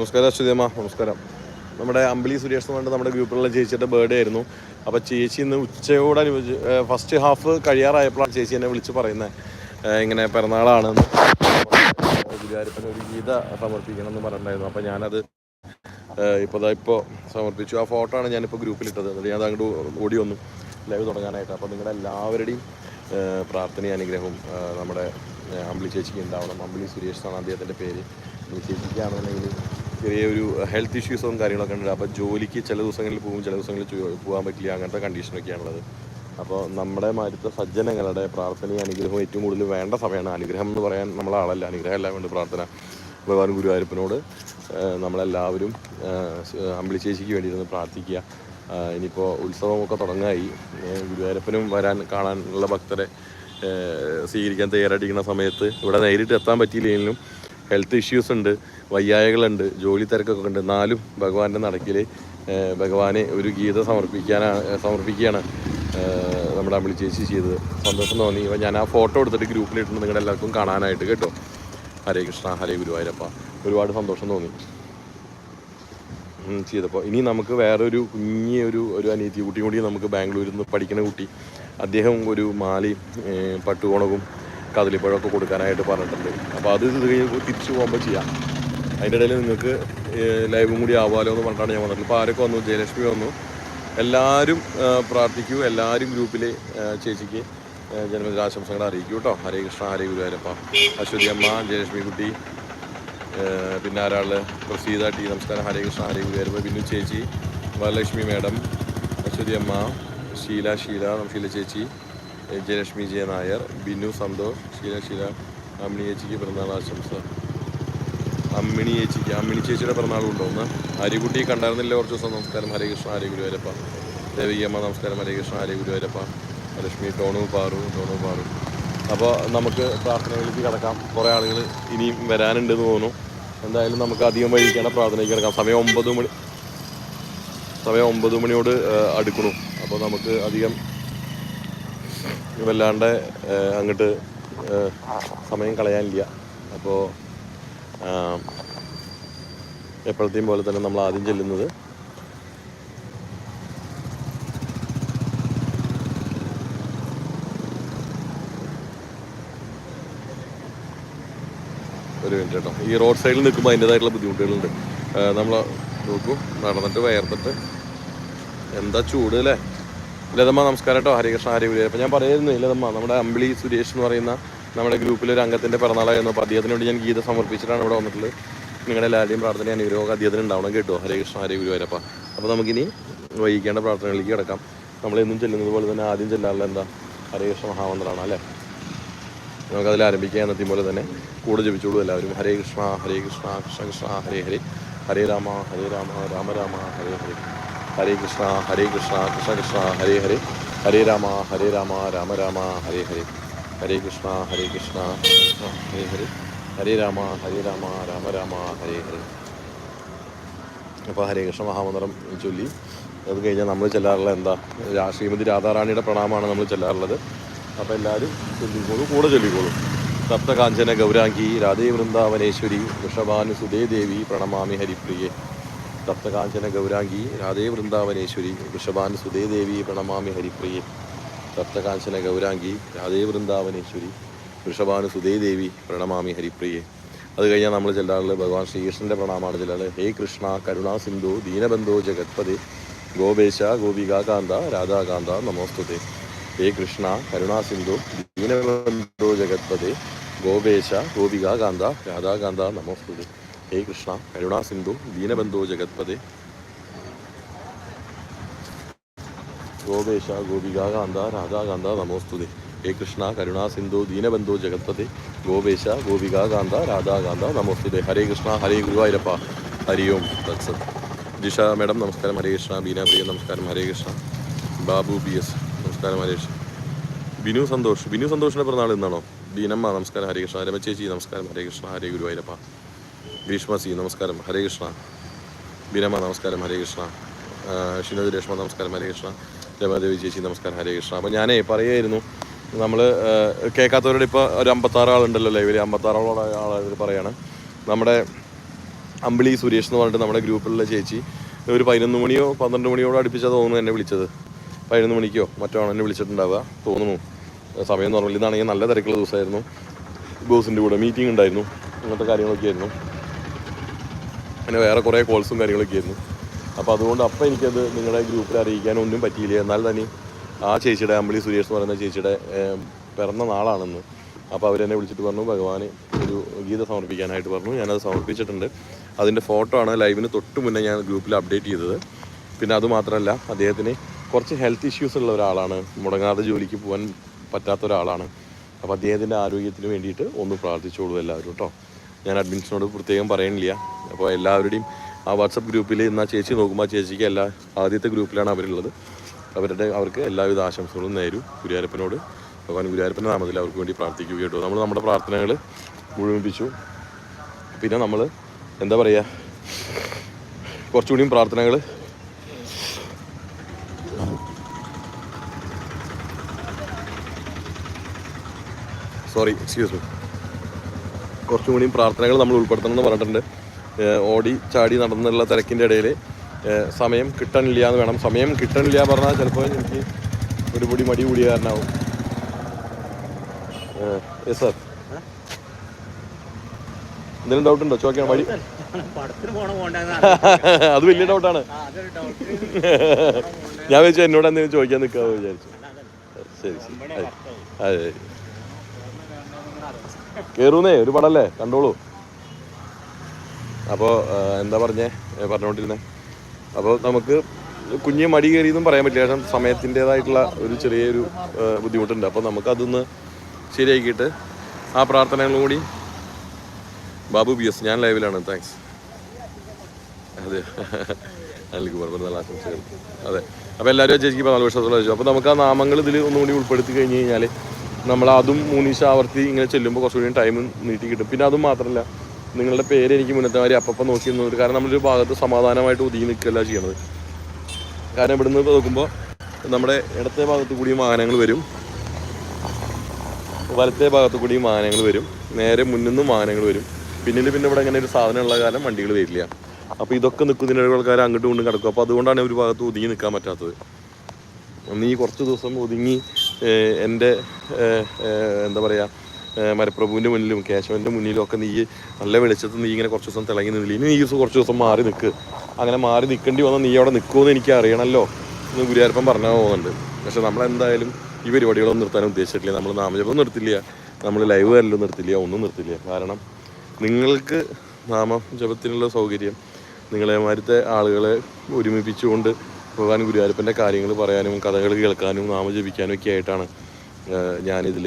നമസ്കാരം അശ്വതിയമ്മ നമസ്കാരം. നമ്മുടെ അമ്പിളി സുരേഷ് എന്ന് പറഞ്ഞിട്ട് നമ്മുടെ ഗ്രൂപ്പിലുള്ള ചേച്ചിയുടെ ബർത്ത്ഡേ ആയിരുന്നു. അപ്പോൾ ചേച്ചി ഇന്ന് ഉച്ചയോടനുബന്ധിച്ച് ഫസ്റ്റ് ഹാഫ് കഴിയാറായപ്പോഴാണ് ചേച്ചി എന്നെ വിളിച്ച് പറയുന്നത് ഇങ്ങനെ പിറന്നാളാണെന്ന് ഗുരുവായൂരപ്പന് ഒരു ഗീത സമർപ്പിക്കണം എന്ന് പറഞ്ഞിട്ടുണ്ടായിരുന്നു. അപ്പോൾ ഞാനത് ഇപ്പോൾ ഇപ്പോൾ സമർപ്പിച്ചു. ആ ഫോട്ടോ ആണ് ഞാനിപ്പോൾ ഗ്രൂപ്പിലിട്ടത് എന്നിട്ട് ഞാൻ അങ്ങോട്ട് ഓടി വന്നു. ലൈവ് തുടങ്ങാനായിട്ട്. അപ്പോൾ നിങ്ങളുടെ എല്ലാവരുടെയും പ്രാർത്ഥനയും അനുഗ്രഹവും നമ്മുടെ അമ്പിളി ചേച്ചിക്ക് ഉണ്ടാവണം. അമ്പിളി സുരേഷ് എന്നാണ് അദ്ദേഹത്തിന്റെ പേര്. ചേച്ചിക്കാണെന്നുണ്ടെങ്കിൽ ചെറിയൊരു ഹെൽത്ത് ഇഷ്യൂസും കാര്യങ്ങളൊക്കെ ഉണ്ട്. അപ്പോൾ ജോലിക്ക് ചില ദിവസങ്ങളിൽ പോകും ചില ദിവസങ്ങളിൽ പോകാൻ പറ്റില്ല. അങ്ങനത്തെ കണ്ടീഷനൊക്കെയാണുള്ളത് അപ്പോൾ നമ്മുടെ മാരുത്ത സജ്ജനങ്ങളുടെ പ്രാർത്ഥനയും അനുഗ്രഹവും ഏറ്റവും കൂടുതൽ വേണ്ട സമയമാണ്. അനുഗ്രഹം എന്ന് പറയാൻ നമ്മളെ ആളല്ല. അനുഗ്രഹം എല്ലാം വേണ്ട പ്രാർത്ഥന. ഭഗവാൻ ഗുരുവായൂരപ്പനോട് നമ്മളെല്ലാവരും അമ്പിളിശേഷിക്ക് വേണ്ടിയിരുന്ന് പ്രാർത്ഥിക്കുക. ഇനിയിപ്പോൾ ഉത്സവമൊക്കെ തുടങ്ങായി. ഗുരുവായൂരപ്പനും വരാൻ കാണാനുള്ള ഭക്തരെ സ്വീകരിക്കാൻ തയ്യാറായിട്ടിരിക്കുന്ന സമയത്ത് ഇവിടെ നേരിട്ട് എത്താൻ പറ്റിയില്ലെങ്കിലും ഹെൽത്ത് ഇഷ്യൂസ് ഉണ്ട്. വയ്യായകളുണ്ട് ജോലി തിരക്കൊക്കെ ഉണ്ട്. എന്നാലും ഭഗവാന്റെ നടക്കിൽ ഭഗവാനെ ഒരു ഗീത സമർപ്പിക്കാനാണ് സമർപ്പിക്കുകയാണ് നമ്മുടെ അമ്മളി ചേച്ചി ചെയ്തത്. സന്തോഷം തോന്നി. അപ്പോൾ ഞാൻ ആ ഫോട്ടോ എടുത്തിട്ട് ഗ്രൂപ്പിലിട്ടുണ്ട് നിങ്ങളുടെ എല്ലാവർക്കും കാണാനായിട്ട് കേട്ടോ. ഹരേ കൃഷ്ണ ഹരേ ഗുരുവായൂരപ്പ. ഒരുപാട് സന്തോഷം തോന്നി. ചെയ്തപ്പോൾ ഇനി നമുക്ക് വേറൊരു കുഞ്ഞി ഒരു ഒരു അനിയത്തി കുട്ടിയും കൂടി നമുക്ക് ബാംഗ്ലൂരിൽ നിന്ന് പഠിക്കുന്ന കുട്ടി. അദ്ദേഹം ഒരു മാലയും പട്ടുകോണവും കദളിപ്പഴമൊക്കെ കൊടുക്കാനായിട്ട് പറഞ്ഞിട്ടുണ്ട്. അപ്പോൾ അത് തിരിച്ചു പോകുമ്പോൾ ചെയ്യാം. അതിന്റെ ഇടയിൽ നിങ്ങൾക്ക് ലൈവും കൂടി ആവാലോ എന്ന് പറഞ്ഞിട്ടാണ് ഞാൻ വന്നത്. ഇപ്പോൾ ആരൊക്കെ വന്നു? ജയലക്ഷ്മി വന്നു. എല്ലാവരും പ്രാർത്ഥിക്കൂ. എല്ലാവരും ഗ്രൂപ്പിൽ ചേച്ചിക്ക് ജന്മദിന ആശംസകൾ അറിയിക്കൂ കേട്ടോ. ഹരേ കൃഷ്ണ ഹരേ ഗുരുവായൂരപ്പ. അശ്വതി അമ്മ ജയലക്ഷ്മി കുട്ടി പിന്നെ ആരാൾ? പ്രസീത ടി നമസ്കാരം. ഹരേ കൃഷ്ണ ഹരേ ഗുരുവായൂരപ്പ. ബിന്നു ചേച്ചി വരലക്ഷ്മി മാഡം അശ്വതി അമ്മ ഷീല ഷീല ഷീല ചേച്ചി ജയലക്ഷ്മി ജയ നായർ ബിന്നു സന്തോഷ് ഷീല ഷീല അമ്മിണി ചേച്ചിക്ക് പിറന്നാൾ ആശംസ. അമ്മിണി ചേച്ചിക്ക് അമ്മിണി ചേച്ചിയുടെ പിറന്നാളുണ്ടോ ഒന്ന് ഹരികുട്ടി കണ്ടായിരുന്നില്ല കുറച്ച് ദിവസം? നമസ്കാരം. ഹരേ കൃഷ്ണ ഹരേ ഗുരുവരപ്പ ദേവികമ്മ നമസ്കാരം. ഹരേ കൃഷ്ണ ഹരേ ഗുരുവരപ്പ ലക്ഷ്മി ടോണു പാറു ടോണു പാറു. അപ്പോൾ നമുക്ക് പ്രാർത്ഥനകളിലേക്ക് കിടക്കാം. കുറേ ആളുകൾ ഇനിയും വരാനുണ്ടെന്ന് തോന്നുന്നു. എന്തായാലും നമുക്ക് അധികം വൈകിക്കേണ്ട പ്രാർത്ഥനയ്ക്ക് കിടക്കാം. സമയം ഒമ്പത് മണി സമയം ഒമ്പത് മണിയോട് അടുക്കണു അപ്പോൾ നമുക്ക് അധികം വല്ലാണ്ട് അങ്ങോട്ട് സമയം കളയാനില്ല. അപ്പോൾ എപ്പോഴത്തെയും പോലെ തന്നെ നമ്മൾ ആദ്യം ചെല്ലുന്നത് ഒരു മിനിറ്റ് കേട്ടോ. ഈ റോഡ് സൈഡിൽ നിൽക്കുമ്പോൾ അതിന്റെതായിട്ടുള്ള ബുദ്ധിമുട്ടുകളുണ്ട്. നമ്മൾ നോക്കും നടന്നിട്ട് വയർത്തിട്ട് എന്താ ചൂട് അല്ലേ? ലതമ്മ നമസ്കാരം കേട്ടോ. ഹരികൃഷ്ണ ഹരി ഗുരു അപ്പം ഞാൻ പറയുന്നില്ല ലതമ്മ നമ്മുടെ അമ്പിളി സുരേഷ് എന്ന് പറയുന്ന നമ്മുടെ ഗ്രൂപ്പിലെ ഒരു അംഗത്തിന്റെ പിറന്നാളായിരുന്നു. അപ്പോൾ അദ്ദേഹത്തിന് വേണ്ടി ഞാൻ ഗീത സമർപ്പിച്ചിട്ടാണ് ഇവിടെ വന്നിട്ടുള്ളത്. നിങ്ങളുടെ എല്ലാവരുടെയും പ്രാർത്ഥന അനുഗ്രഹമൊക്കെ അദ്ദേഹത്തിന് ഉണ്ടാവണം കേട്ടോ. ഹരേ കൃഷ്ണ ഹരേ ഗുരുവായൂരപ്പ. അപ്പോൾ നമുക്കിനി വൈകിക്കേണ്ട പ്രാർത്ഥനകളിലേക്ക് കിടക്കാം. നമ്മളെന്നും ചെല്ലുന്നത് പോലെ തന്നെ ആദ്യം ചെല്ലാറുള്ള എന്താ? ഹരേ കൃഷ്ണ മഹാമന്ത്രമാണ് അല്ലേ? നമുക്കതിൽ ആരംഭിക്കുക എന്നെത്തിയ പോലെ തന്നെ കൂടെ ജപിച്ചോളൂ എല്ലാവരും. ഹരേ കൃഷ്ണ ഹരേ കൃഷ്ണ കൃഷ്ണ കൃഷ്ണ ഹരേ ഹരേ. ഹരേ രാമ ഹരേ രാമ രാമ രാമ ഹരേ ഹരേ. ഹരേ കൃഷ്ണ ഹരേ കൃഷ്ണ കൃഷ്ണ കൃഷ്ണ ഹരേ ഹരേ. ഹരേ രാമ ഹരേ രാമ രാമ രാമ ഹരേ ഹരേ. ഹരേ കൃഷ്ണ ഹരേ കൃഷ്ണ കൃഷ്ണ ഹരേ ഹരേ ഹരേ രാമ ഹരേ രാമ രാമ രാമ ഹരേ അപ്പോൾ ഹരേ കൃഷ്ണ മഹാമന്ത്രം ചൊല്ലി. അത് കഴിഞ്ഞാൽ നമ്മൾ ചെല്ലാറുള്ള എന്താ ശ്രീമതി രാധാറാണിയുടെ പ്രണാമമാണ് നമ്മൾ ചെല്ലാറുള്ളത്. അപ്പോൾ എല്ലാവരും ചൊല്ലിക്കോളൂ കൂടെ ചൊല്ലിക്കോളൂ. സപ്തകാഞ്ചന ഗൗരാങ്കി രാധേ വൃന്ദാവനേശ്വരി വൃഷഭാനു സുധേ ദേവി പ്രണമാമി ഹരിപ്രിയെ. സപ്തകാഞ്ചന ഗൗരാങ്കി രാധേ വൃന്ദാവനേശ്വരി വൃഷഭാനു സുധേ ദേവി പ്രണമാമി ഹരിപ്രിയെ. സപ്തകാഞ്ചന ഗൗരാംഗി രാധേ വൃന്ദാവനേശ്വരി വൃഷഭാനു സുധേ ദേവി പ്രണമാമി ഹരിപ്രിയെ. അത് കഴിഞ്ഞാൽ നമ്മൾ ചെല്ലാറുള്ളത് ഭഗവാൻ ശ്രീകൃഷ്ണന്റെ പ്രണാമാണ് ചെല്ലാറുള്ളത്. ഹേ കൃഷ്ണ കരുണാ സിന്ധു ദീനബന്ധോ ജഗത്പതി. ഗോപേശ ഗോപികാകാന്ത രാധാകാന്ത നമോസ്തുതേ. ഹേ കൃഷ്ണ കരുണാ സിന്ധു ദീനബന്ധോ ജഗത്പതി. ഗോപേശ ഗോപികാകാന്ത രാധാകാന്ത നമോസ്തുതേ. ഹേ കൃഷ്ണ കരുണാ സിന്ധു ദീനബന്ധോ ജഗത്പതി. ഗോപേശ ഗോപികാകാന്ത രാധാകാന്ത നമോസ്തുതി. ഹേ കൃഷ്ണ കരുണാ സിന്ധു ദീനബന്ധു ജഗത്പതി. ഗോപേശ ഗോപികാകാന്ത രാധാകാന്ത നമോസ്തുതി. ഹരേ കൃഷ്ണ ഹരേ ഗുരുവായൂരപ്പ. ഹരി ഓം തത്സത് ജിഷ മേഡം നമസ്കാരം. ഹരേ കൃഷ്ണ ബീന പ്രിയ നമസ്കാരം. ഹരേ കൃഷ്ണ. Babu B S. നമസ്കാരം ഹരേ കൃഷ്ണ. ബിനു സന്തോഷ്. ബിനു സന്തോഷിന്റെ പിറന്നാൾ ഇന്നാണോ? ബീനമ്മ നമസ്കാരം. ഹരേ കൃഷ്ണ. രമചേച്ചി നമസ്കാരം. ഹരേ കൃഷ്ണ. ഹരേ ഗുരുവായൂരപ്പ. ഗ്രീഷ്മ സി നമസ്കാരം. ഹരേ കൃഷ്ണ. ബീനമ്മ നമസ്കാരം. ഹരേ കൃഷ്ണ. ഷിനോജ് രേഷ്മ നമസ്കാരം. ഹരേ കൃഷ്ണ. രമാദേവി ചേച്ചി നമസ്കാരം ഹരേ കൃഷ്ണ. അപ്പോൾ ഞാനേ പറയായിരുന്നു നമ്മൾ കേൾക്കാത്തവരോട് ഇപ്പോൾ ഒരു അമ്പത്താറ് ആളുണ്ടല്ലോ ലൈവിൽ അമ്പത്താറോളം ആളുകൾ പറയാണ്. നമ്മുടെ അമ്പിളി സുരേഷ് എന്ന് പറഞ്ഞിട്ട് നമ്മുടെ ഗ്രൂപ്പിലുള്ള ചേച്ചി ഒരു പതിനൊന്ന് മണിയോ പന്ത്രണ്ട് മണിയോട് അടുപ്പിച്ചാൽ തോന്നുന്നു എന്നെ വിളിച്ചത്. പതിനൊന്ന് മണിക്കോ മറ്റോ ആണ് എന്നെ വിളിച്ചിട്ടുണ്ടാവുക തോന്നുന്നു. സമയം നോർമൽ ഇതാണെങ്കിൽ നല്ല തിരക്കുള്ള ദിവസമായിരുന്നു. ബോസിന്റെ കൂടെ മീറ്റിംഗ് ഉണ്ടായിരുന്നു. അങ്ങനത്തെ കാര്യങ്ങളൊക്കെ ആയിരുന്നു പിന്നെ വേറെ കുറേ കോൾസും കാര്യങ്ങളൊക്കെ ആയിരുന്നു അപ്പോൾ അതുകൊണ്ട് അപ്പം എനിക്കത് നിങ്ങളുടെ ഗ്രൂപ്പിൽ അറിയിക്കാനൊന്നും പറ്റിയില്ല. എന്നാൽ തന്നെ ആ ചേച്ചിയുടെ അമ്പിളി സുരേഷ് എന്ന് പറയുന്ന ചേച്ചിയുടെ പിറന്ന നാളാണെന്ന്. അപ്പോൾ അവരെന്നെ വിളിച്ചിട്ട് പറഞ്ഞു ഭഗവാന് ഒരു ഗീത സമർപ്പിക്കാനായിട്ട് പറഞ്ഞു. ഞാനത് സമർപ്പിച്ചിട്ടുണ്ട്. അതിന്റെ ഫോട്ടോ ആണ് ലൈവിന് തൊട്ട് മുന്നേ ഞാൻ ഗ്രൂപ്പിൽ അപ്ഡേറ്റ് ചെയ്തത്. പിന്നെ അതുമാത്രമല്ല അദ്ദേഹത്തിന് കുറച്ച് ഹെൽത്ത് ഇഷ്യൂസ് ഉള്ള ഒരാളാണ്. മുടങ്ങാതെ ജോലിക്ക് പോകാൻ പറ്റാത്ത ഒരാളാണ്. അപ്പോൾ അദ്ദേഹത്തിന്റെ ആരോഗ്യത്തിന് വേണ്ടിയിട്ട് ഒന്ന് പ്രാർത്ഥിച്ചോളൂ എല്ലാവരും കേട്ടോ ഞാൻ അഡ്മിൻസിനോട് പ്രത്യേകം പറയണില്ല. അപ്പോൾ എല്ലാവരുടെയും ആ വാട്സപ്പ് ഗ്രൂപ്പിൽ ഇന്ന് ആ ചേച്ചി നോക്കുമ്പോൾ ആ ചേച്ചിക്ക് എല്ലാ ആദ്യത്തെ ഗ്രൂപ്പിലാണ് അവരുള്ളത്. അവരുടെ അവർക്ക് എല്ലാവിധ ആശംസകളും നേരും. ഗുരുവായൂരപ്പനോട് ഭഗവാൻ ഗുരുവായൂരപ്പന്റെ നാമത്തിൽ അവർക്ക് വേണ്ടി പ്രാർത്ഥിക്കുക കേട്ടോ. നമ്മൾ നമ്മുടെ പ്രാർത്ഥനകൾ മുഴുമിപ്പിച്ചു. പിന്നെ നമ്മൾ എന്താ പറയുക കുറച്ചുകൂടിയും പ്രാർത്ഥനകൾ. സോറി എക്സ്ക്യൂസ് മീ കുറച്ചും കൂടിയും പ്രാർത്ഥനകൾ നമ്മൾ ഉൾപ്പെടുത്തണം എന്ന് പറഞ്ഞിട്ടുണ്ട്. ഓടി ചാടി നടന്നുള്ള തിരക്കിന്റെ ഇടയിൽ സമയം കിട്ടണില്ല എന്ന് വേണം. സമയം കിട്ടണില്ല പറഞ്ഞാൽ ചിലപ്പോൾ എനിക്ക് ഒരു പൊടി മടി കൂടിയ കാരണമാവും. യെസ് സാർ എന്തെങ്കിലും ഡൗട്ട് ഉണ്ടോ? ചോദിക്കണം. വഴി അത് വലിയ ഡൗട്ടാണ് ഞാൻ വെച്ചാൽ എന്നോട് എന്തെങ്കിലും ചോദിക്കാൻ നിൽക്കാമോ വിചാരിച്ചു. ശരി ശരി. അതെ കയറൂന്നേ ഒരു പടല്ലേ? കണ്ടോളൂ. അപ്പോൾ എന്താ പറഞ്ഞേ? പറഞ്ഞുകൊണ്ടിരുന്നത് അപ്പോൾ നമുക്ക് കുഞ്ഞ് മടി കയറിയെന്നും പറയാൻ പറ്റില്ല. കാരണം സമയത്തിന്റെതായിട്ടുള്ള ഒരു ചെറിയൊരു ബുദ്ധിമുട്ടുണ്ട്. അപ്പോൾ നമുക്ക് നമുക്കതൊന്ന് ശരിയാക്കിയിട്ട് ആ പ്രാർത്ഥനകളും കൂടി ബാബു ബി എസ് ഞാൻ ലൈവിലാണ്. താങ്ക്സ് അതെ. അല്ലെങ്കിൽ പറഞ്ഞു നല്ല ആശംസകൾ. അതെ. അപ്പോൾ എല്ലാവരും ചേച്ചിക്ക് നാല് വർഷത്തോളം വെച്ചു അപ്പോൾ നമുക്ക് ആ നാമങ്ങൾ ഇതിൽ ഒന്നുകൂടി ഉൾപ്പെടുത്തി കഴിഞ്ഞ് കഴിഞ്ഞാൽ നമ്മൾ അതും മൂന്നീശ ആവർത്തി ഇങ്ങനെ ചെല്ലുമ്പോൾ കുറച്ചുകൂടി ടൈം നീട്ടി കിട്ടും. പിന്നെ അതും മാത്രമല്ല നിങ്ങളുടെ പേര് എനിക്ക് മുന്നത്തെ മാതിരി അപ്പം നോക്കി നിന്നത് കാരണം നമ്മളൊരു ഭാഗത്ത് സമാധാനമായിട്ട് ഒതുങ്ങി നിൽക്കുകയല്ല ചെയ്യണത്. കാരണം ഇവിടുന്ന് നോക്കുമ്പോൾ നമ്മുടെ ഇടത്തെ ഭാഗത്ത് കൂടിയും വാഹനങ്ങൾ വരും. വലത്തെ ഭാഗത്ത് കൂടിയും വാഹനങ്ങൾ വരും. നേരെ മുന്നിൽ നിന്നും വാഹനങ്ങൾ വരും. പിന്നിൽ പിന്നെ ഇവിടെ ഇങ്ങനെ ഒരു സാധനമുള്ള കാലം വണ്ടികൾ വരില്ല. അപ്പോൾ ഇതൊക്കെ നിൽക്കുന്നതിന് ആൾക്കാർ അങ്ങോട്ടും ഇങ്ങോട്ടും കിടക്കും അപ്പോൾ അതുകൊണ്ടാണ് ഒരു ഭാഗത്ത് ഒതുങ്ങി നിൽക്കാൻ പറ്റാത്തത്. നീ കുറച്ച് ദിവസം ഒതുങ്ങി എന്റെ എന്താ പറയുക മരപ്രഭുവിന്റെ മുന്നിലും കേശവന്റെ മുന്നിലും ഒക്കെ നീ നല്ല വെളിച്ചത്ത് നീ ഇങ്ങനെ കുറച്ച് ദിവസം തിളങ്ങി നിന്നില്ല? ഇനി നീ കുറച്ച് ദിവസം മാറി നിൽക്ക് അങ്ങനെ മാറി നിൽക്കേണ്ടി വന്നാൽ നീ അവിടെ നിൽക്കുമെന്ന് എനിക്ക് അറിയണമല്ലോ എന്ന് ഗുരുവായൂരപ്പൻ പറഞ്ഞാൽ പോകുന്നുണ്ട് പക്ഷെ നമ്മളെന്തായാലും ഈ പരിപാടികളൊന്നും നിർത്താൻ ഉദ്ദേശിച്ചിട്ടില്ല. നമ്മൾ നാമജപം നിർത്തില്ല. നമ്മൾ ലൈവ് എല്ലാം നിർത്തില്ല. ഒന്നും നിർത്തില്ല. കാരണം നിങ്ങൾക്ക് നാമജപത്തിനുള്ള സൗകര്യം നിങ്ങളെമാരത്തെ ആളുകളെ ഒരുമിപ്പിച്ചുകൊണ്ട് ഭഗവാൻ ഗുരുവായൂരപ്പന്റെ കാര്യങ്ങൾ പറയാനും കഥകൾ കേൾക്കാനും നാമജപിക്കാനും ഒക്കെ ആയിട്ടാണ് ഞാനിതിൽ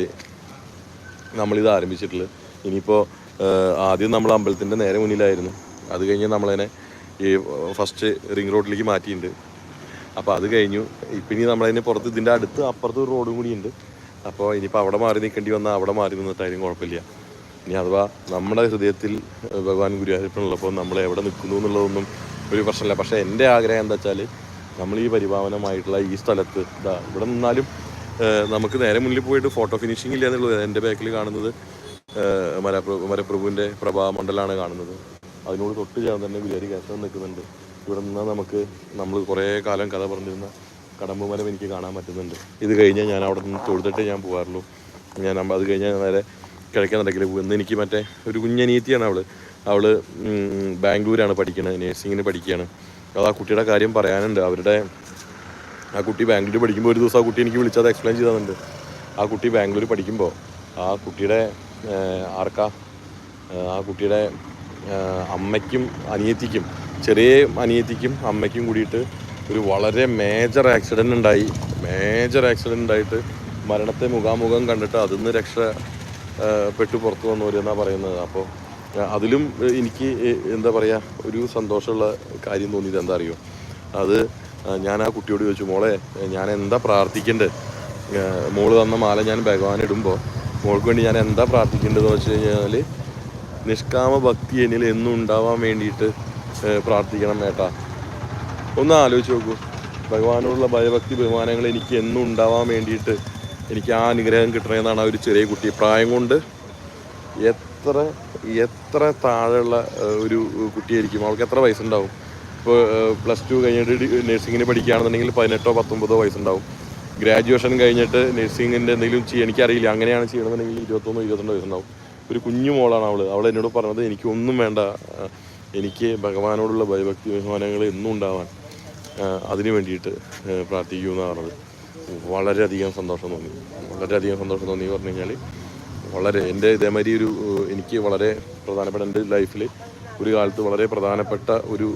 നമ്മളിത് ആരംഭിച്ചിട്ടുള്ളത്. ഇനിയിപ്പോൾ ആദ്യം നമ്മൾ അമ്പലത്തിന്റെ നേരെ മുന്നിലായിരുന്നു. അത് കഴിഞ്ഞ് നമ്മളതിനെ ഈ ഫസ്റ്റ് റിംഗ് റോഡിലേക്ക് മാറ്റിയിട്ടുണ്ട്. അപ്പോൾ അത് കഴിഞ്ഞു. ഇപ്പം ഇനി നമ്മളതിന് പുറത്ത് ഇതിന്റെ അടുത്ത് അപ്പുറത്ത് ഒരു റോഡും കൂടിയുണ്ട്. അപ്പോൾ ഇനിയിപ്പോൾ അവിടെ മാറി നിൽക്കേണ്ടി വന്നാൽ അവിടെ മാറി നിന്നിട്ടായാലും കുഴപ്പമില്ല. ഇനി അഥവാ നമ്മുടെ ഹൃദയത്തിൽ ഭഗവാൻ ഗുരുവായൂരപ്പനുള്ളപ്പോൾ നമ്മൾ എവിടെ നിൽക്കുന്നു എന്നുള്ളതൊന്നും ഒരു പ്രശ്നമില്ല. പക്ഷേ എന്റെ ആഗ്രഹം എന്താ വെച്ചാൽ നമ്മൾ ഈ പരിഭാവനമായിട്ടുള്ള ഈ സ്ഥലത്ത് ഇതാ ഇവിടെ നിന്നാലും നമുക്ക് നേരെ മുന്നിൽ പോയിട്ട് ഫോട്ടോ ഫിനിഷിംഗ് ഇല്ല എന്നുള്ളത് എന്റെ ബാക്കിൽ കാണുന്നത്. മരപ്രഭു മരപ്രഭുവിന്റെ പ്രഭാമണ്ഡലമാണ് കാണുന്നത്. അതിനോട് തൊട്ട് ചേർന്ന് തന്നെ ബിരിയാണി കേശവൻ നിൽക്കുന്നുണ്ട്. ഇവിടെ നിന്നാൽ നമുക്ക് നമ്മൾ കുറേ കാലം കഥ പറഞ്ഞിരുന്ന കടമ്പ് മരം എനിക്ക് കാണാൻ പറ്റുന്നുണ്ട്. ഇത് കഴിഞ്ഞാൽ ഞാൻ അവിടെ നിന്ന് തൊഴുതിട്ടേ ഞാൻ പോകാറുള്ളൂ ഞാൻ അത് കഴിഞ്ഞാൽ നേരെ കിഴക്കാൻ നടക്കിൽ പോകും ഇന്ന് എനിക്ക് മറ്റേ ഒരു കുഞ്ഞനീത്തിയാണ് അവൾ. ഉം, ബാംഗ്ലൂരാണ് പഠിക്കുന്നത് നേഴ്സിങ്ങിന് പഠിക്കുകയാണ് അത് ആ കുട്ടിയുടെ കാര്യം പറയാനുണ്ട്. അവരുടെ ആ കുട്ടി ബാംഗ്ലൂർ പഠിക്കുമ്പോൾ ഒരു ദിവസം ആ കുട്ടി എനിക്ക് വിളിച്ചത് എക്സ്പ്ലെയിൻ ചെയ്തതുണ്ട് ആ കുട്ടി ബാംഗ്ലൂർ പഠിക്കുമ്പോൾ ആ കുട്ടിയുടെ ആർക്കാ? ആ കുട്ടിയുടെ അമ്മയ്ക്കും അനിയത്തിക്കും ചെറിയ അനിയത്തിക്കും അമ്മയ്ക്കും കൂടിയിട്ട് ഒരു വളരെ മേജർ ആക്സിഡന്റ് ഉണ്ടായി. മേജർ ആക്സിഡന്റ് ഉണ്ടായിട്ട് മരണത്തെ മുഖാമുഖം കണ്ടിട്ട് അതിൽ നിന്ന് രക്ഷ പെട്ട് പുറത്തു വന്നവരെന്നാണ് പറയുന്നത്. അപ്പോൾ അതിലും എനിക്ക് എന്താ പറയുക ഒരു സന്തോഷമുള്ള കാര്യം തോന്നിയത് എന്താ അറിയോ? അത് ഞാൻ ആ കുട്ടിയോട് ചോദിച്ചു മോളെ ഞാൻ എന്താ പ്രാർത്ഥിക്കേണ്ടത് മോൾ തന്ന മാല ഞാൻ ഭഗവാൻ ഇടുമ്പോൾ മോൾക്ക് വേണ്ടി ഞാൻ എന്താ പ്രാർത്ഥിക്കേണ്ടതെന്ന് വെച്ച് കഴിഞ്ഞാൽ നിഷ്കാമ ഭക്തി എന്നിൽ എന്നും ഉണ്ടാവാൻ വേണ്ടിയിട്ട് പ്രാർത്ഥിക്കണം ഏട്ടാ. ഒന്ന് ആലോചിച്ച് നോക്കൂ. ഭഗവാനോടുള്ള ഭയഭക്തി ബഹുമാനങ്ങൾ എനിക്ക് എന്നും ഉണ്ടാവാൻ വേണ്ടിയിട്ട് എനിക്ക് ആ അനുഗ്രഹം കിട്ടണമെന്നാണ് ആ ഒരു ചെറിയ കുട്ടി. പ്രായം കൊണ്ട് എത്ര എത്ര താഴെയുള്ള ഒരു കുട്ടിയായിരിക്കും. അവൾക്ക് എത്ര വയസ്സുണ്ടാവും? ഇപ്പോൾ പ്ലസ് ടു കഴിഞ്ഞിട്ട് നഴ്സിങ്ങിന് പഠിക്കുകയാണെന്നുണ്ടെങ്കിൽ പതിനെട്ടോ പത്തൊമ്പതോ വയസ്സുണ്ടാവും. ഗ്രാജുവേഷൻ കഴിഞ്ഞിട്ട് നഴ്സിങ്ങിന്റെ എന്തെങ്കിലും ചെയ്യുക എനിക്കറിയില്ല അങ്ങനെയാണ് ചെയ്യണമെന്നുണ്ടെങ്കിൽ ഇരുപത്തൊന്നോ ഇരുപത്തിരണ്ടോ വയസ്സുണ്ടാവും. ഒരു കുഞ്ഞു മോളാണ് അവൾ അവൾ എന്നോട് പറഞ്ഞത് എനിക്ക് ഒന്നും വേണ്ട എനിക്ക് ഭഗവാനോടുള്ള ഭയഭക്തി ബഹുമാനങ്ങൾ എന്നും ഉണ്ടാവാൻ അതിനു വേണ്ടിയിട്ട് ഏഹ്, പ്രാർത്ഥിക്കുമെന്നാണ് പറഞ്ഞത്. വളരെയധികം സന്തോഷം തോന്നി. വളരെയധികം സന്തോഷം തോന്നി പറഞ്ഞു കഴിഞ്ഞാൽ വളരെ എന്റെ ഇതേമാതിരി ഒരു എനിക്ക് വളരെ പ്രധാനപ്പെട്ട എന്റെ ലൈഫിൽ ഒരു കാലത്ത് വളരെ പ്രധാനപ്പെട്ട ഒരു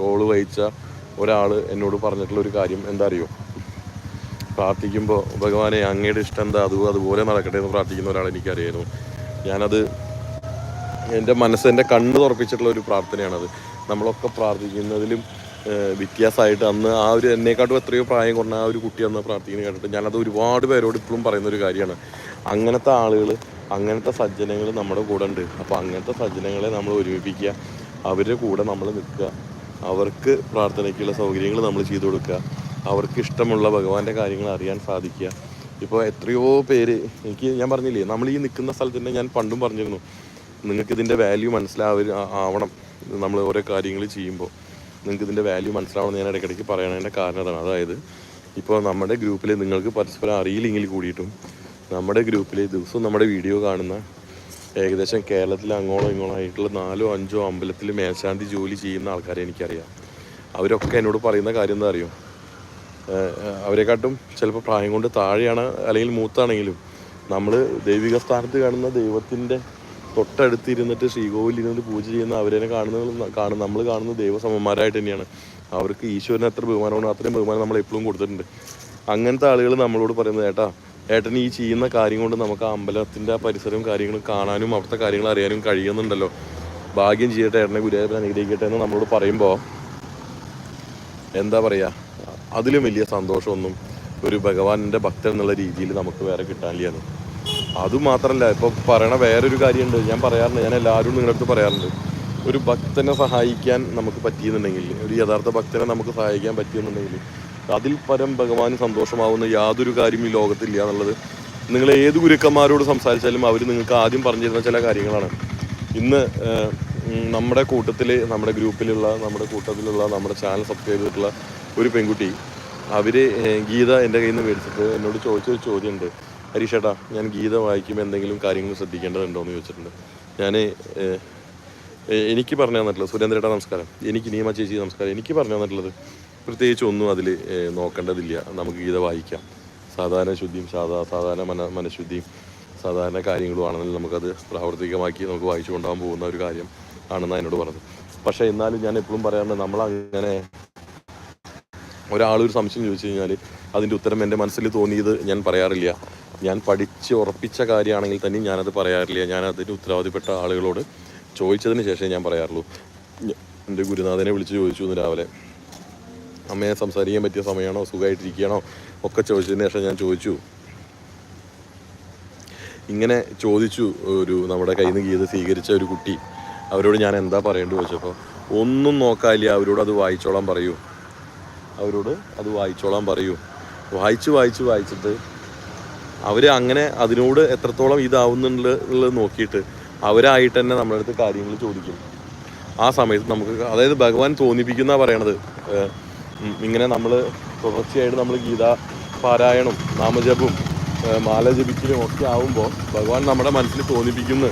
റോൾ വഹിച്ച ഒരാൾ എന്നോട് പറഞ്ഞിട്ടുള്ള ഒരു കാര്യം എന്താ അറിയോ? പ്രാർത്ഥിക്കുമ്പോൾ ഭഗവാനെ അങ്ങയുടെ ഇഷ്ടം എന്താ? അത് അതുപോലെ നടക്കട്ടെ എന്ന് പ്രാർത്ഥിക്കുന്ന ഒരാൾ എനിക്കറിയായിരുന്നു. ഞാനത് എന്റെ മനസ്സ് എന്റെ കണ്ണ് തുറപ്പിച്ചിട്ടുള്ള ഒരു പ്രാർത്ഥനയാണത്. നമ്മളൊക്കെ പ്രാർത്ഥിക്കുന്നതിലും വ്യത്യാസമായിട്ട് അന്ന് ആ ഒരു എന്നെക്കാട്ടും എത്രയോ പ്രായം കുറഞ്ഞ ആ ഒരു കുട്ടി അന്ന് പ്രാർത്ഥിക്കുന്നത് കേട്ടിട്ട് ഞാനത് ഒരുപാട് പേരോട് ഇപ്പോഴും പറയുന്ന ഒരു കാര്യമാണ്. അങ്ങനത്തെ ആളുകൾ അങ്ങനത്തെ സജ്ജനങ്ങൾ നമ്മുടെ കൂടെ ഉണ്ട് അപ്പോൾ അങ്ങനത്തെ സജ്ജനങ്ങളെ നമ്മൾ ഒരുമിപ്പിക്കുക. അവരുടെ കൂടെ നമ്മൾ നിൽക്കുക. അവർക്ക് പ്രാർത്ഥനയ്ക്കുള്ള സൗകര്യങ്ങൾ നമ്മൾ ചെയ്തു കൊടുക്കുക. അവർക്ക് ഇഷ്ടമുള്ള ഭഗവാന്റെ കാര്യങ്ങൾ അറിയാൻ സാധിക്കുക. ഇപ്പോൾ എത്രയോ പേര് എനിക്ക് ഞാൻ പറഞ്ഞില്ലേ നമ്മൾ ഈ നിൽക്കുന്ന സ്ഥലത്ത് തന്നെ ഞാൻ പണ്ടും പറഞ്ഞിരുന്നു നിങ്ങൾക്ക് ഇതിന്റെ വാല്യൂ മനസ്സിലാവ ആവണം. നമ്മൾ ഓരോ കാര്യങ്ങൾ ചെയ്യുമ്പോൾ നിങ്ങൾക്ക് ഇതിന്റെ വാല്യൂ മനസ്സിലാവണം ഞാൻ ഇടയ്ക്കിടയ്ക്ക് പറയണതിന്റെ കാരണം അതാണ്. അതായത് ഇപ്പോൾ നമ്മുടെ ഗ്രൂപ്പിൽ നിങ്ങൾക്ക് പരസ്പരം അറിയില്ലെങ്കിൽ കൂടിയിട്ടും നമ്മുടെ ഗ്രൂപ്പിൽ ദിവസവും നമ്മുടെ വീഡിയോ കാണുന്ന ഏകദേശം കേരളത്തിൽ അങ്ങോളം ഇങ്ങോളം ആയിട്ടുള്ള നാലോ അഞ്ചോ അമ്പലത്തിൽ മേശാന്തി ജോലി ചെയ്യുന്ന ആൾക്കാരെ എനിക്കറിയാം. അവരൊക്കെ എന്നോട് പറയുന്ന കാര്യം എന്താ അറിയോ? അവരെക്കാട്ടും ചിലപ്പോൾ പ്രായം കൊണ്ട് താഴെയാണ് അല്ലെങ്കിൽ മൂത്താണെങ്കിലും നമ്മൾ ദൈവിക സ്ഥാനത്ത് കാണുന്ന ദൈവത്തിന്റെ ശ്രീകോവിലിൽ ഇരുന്നിട്ട് പൂജ ചെയ്യുന്ന അവരെ കാണുന്ന കാണും നമ്മൾ കാണുന്ന ദൈവസമന്മാരായിട്ട് തന്നെയാണ്. അവർക്ക് ഈശ്വരന് എത്ര ബഹുമാനമാണ് അത്രയും ബഹുമാനം നമ്മൾ എപ്പോഴും കൊടുത്തിട്ടുണ്ട്. അങ്ങനത്തെ ആളുകൾ നമ്മളോട് പറയുന്നത് ഏട്ടാ ഏട്ടൻ ഈ ചെയ്യുന്ന കാര്യം കൊണ്ട് നമുക്ക് ആ അമ്പലത്തിന്റെ പരിസരവും കാര്യങ്ങളും കാണാനും അവിടുത്തെ കാര്യങ്ങൾ അറിയാനും കഴിയുന്നുണ്ടല്ലോ. ഭാഗ്യം ചെയ്യട്ടെ ഏട്ടനെ ഗുരുവായൂരൻ അനുഗ്രഹിക്കട്ടെ എന്ന് നമ്മളോട് പറയുമ്പോൾ എന്താ പറയുക അതിലും വലിയ സന്തോഷമൊന്നും ഒരു ഭഗവാന്റെ ഭക്തൻ എന്നുള്ള രീതിയിൽ നമുക്ക് വേറെ കിട്ടാനില്ലാണ് അതുമാത്രമല്ല ഇപ്പോൾ പറയണ വേറൊരു കാര്യമുണ്ട്. ഞാൻ പറയാറുണ്ട് ഞാൻ എല്ലാവരും നിങ്ങളുടെ അടുത്ത് പറയാറുണ്ട്. ഒരു ഭക്തനെ സഹായിക്കാൻ നമുക്ക് പറ്റിയെന്നുണ്ടെങ്കിൽ ഒരു യഥാർത്ഥ ഭക്തനെ നമുക്ക് സഹായിക്കാൻ പറ്റിയെന്നുണ്ടെങ്കിൽ അതിൽ പരം ഭഗവാൻ സന്തോഷമാവുന്ന യാതൊരു കാര്യം ഈ ലോകത്തില്ല എന്നുള്ളത് നിങ്ങൾ ഏത് ഗുരുക്കന്മാരോട് സംസാരിച്ചാലും അവർ നിങ്ങൾക്ക് ആദ്യം പറഞ്ഞിരുന്ന ചില കാര്യങ്ങളാണ്. ഇന്ന് നമ്മുടെ കൂട്ടത്തിൽ നമ്മുടെ ഗ്രൂപ്പിലുള്ള നമ്മുടെ കൂട്ടത്തിലുള്ള നമ്മുടെ ചാനൽ സബ്സ്ക്രൈബ് ചെയ്തിട്ടുള്ള ഒരു പെൺകുട്ടി അവർ ഗീത എന്റെ കയ്യിൽ നിന്ന് മേടിച്ചിട്ട് എന്നോട് ചോദിച്ചൊരു ചോദ്യമുണ്ട്. ഹരീഷേട്ടാ ഞാൻ ഗീത വായിക്കുമ്പോൾ എന്തെങ്കിലും കാര്യങ്ങൾ ശ്രദ്ധിക്കേണ്ടതുണ്ടോ എന്ന് ചോദിച്ചിട്ടുണ്ട് ഞാൻ എനിക്ക് പറഞ്ഞു തന്നിട്ടുള്ളത് സുരേന്ദ്രേട്ടാ നമസ്കാരം. എനിക്ക് നീമ ചേച്ചി നമസ്കാരം. എനിക്ക് പറഞ്ഞു തന്നിട്ടുള്ളത് പ്രത്യേകിച്ച് ഒന്നും അതിൽ നോക്കേണ്ടതില്ല. നമുക്ക് ഗീത വായിക്കാം. സാധാരണ ശുദ്ധിയും സാധാ സാധാരണ മന മനഃശുദ്ധിയും സാധാരണ കാര്യങ്ങളുമാണെങ്കിൽ നമുക്കത് പ്രാവർത്തികമാക്കി നമുക്ക് വായിച്ചു കൊണ്ടുപോകാൻ പോകുന്ന ഒരു കാര്യം ആണെന്ന് എന്നോട് പറഞ്ഞത്. പക്ഷേ എന്നാലും ഞാൻ എപ്പോഴും പറയാറുണ്ട് നമ്മളങ്ങനെ ഒരാളൊരു ഒരു സംശയം ചോദിച്ചു കഴിഞ്ഞാൽ അതിന്റെ ഉത്തരം എന്റെ മനസ്സിൽ തോന്നിയത് ഞാൻ പറയാറില്ല. ഞാൻ പഠിച്ച് ഉറപ്പിച്ച കാര്യമാണെങ്കിൽ തന്നെ ഞാനത് പറയാറില്ല. ഞാൻ അതിന് ഉത്തരവാദിപ്പെട്ട ആളുകളോട് ചോദിച്ചതിന് ശേഷമേ ഞാൻ പറയാറുള്ളൂ. എന്റെ ഗുരുനാഥനെ വിളിച്ച് ചോദിച്ചു ഇന്ന് രാവിലെ. അമ്മയെ സംസാരിക്കാൻ പറ്റിയ സമയമാണോ? സുഖമായിട്ടിരിക്കുകയാണോ? ഒക്കെ ചോദിച്ചതിന് ശേഷം ഞാൻ ചോദിച്ചു. ഇങ്ങനെ ചോദിച്ചു ഒരു നമ്മുടെ കയ്യിൽ നിന്ന് ഗീത സ്വീകരിച്ച ഒരു കുട്ടി. അവരോട് ഞാൻ എന്താ പറയേണ്ടത് ചോദിച്ചപ്പോൾ ഒന്നും നോക്കാല്ല അവരോട് അത് വായിച്ചോളാൻ പറയൂ. അവരോട് അത് വായിച്ചോളാൻ പറയൂ. വായിച്ച് വായിച്ച് വായിച്ചിട്ട് അവർ അങ്ങനെ അതിനോട് എത്രത്തോളം ഇതാവുന്നുള്ളത് നോക്കിയിട്ട് അവരായിട്ട് തന്നെ നമ്മുടെ അടുത്ത് കാര്യങ്ങൾ ചോദിക്കും. ആ സമയത്ത് നമുക്ക് അതായത് ഭഗവാൻ തോന്നിപ്പിക്കുന്ന പറയണത് ഇങ്ങനെ നമ്മൾ തുടർച്ചയായിട്ട് നമ്മൾ ഗീത പാരായണം നാമജപവും ഏഹ് മാല ജപിക്കലും ഒക്കെ ആവുമ്പോൾ ഭഗവാൻ നമ്മുടെ മനസ്സിൽ തോന്നിപ്പിക്കുന്നു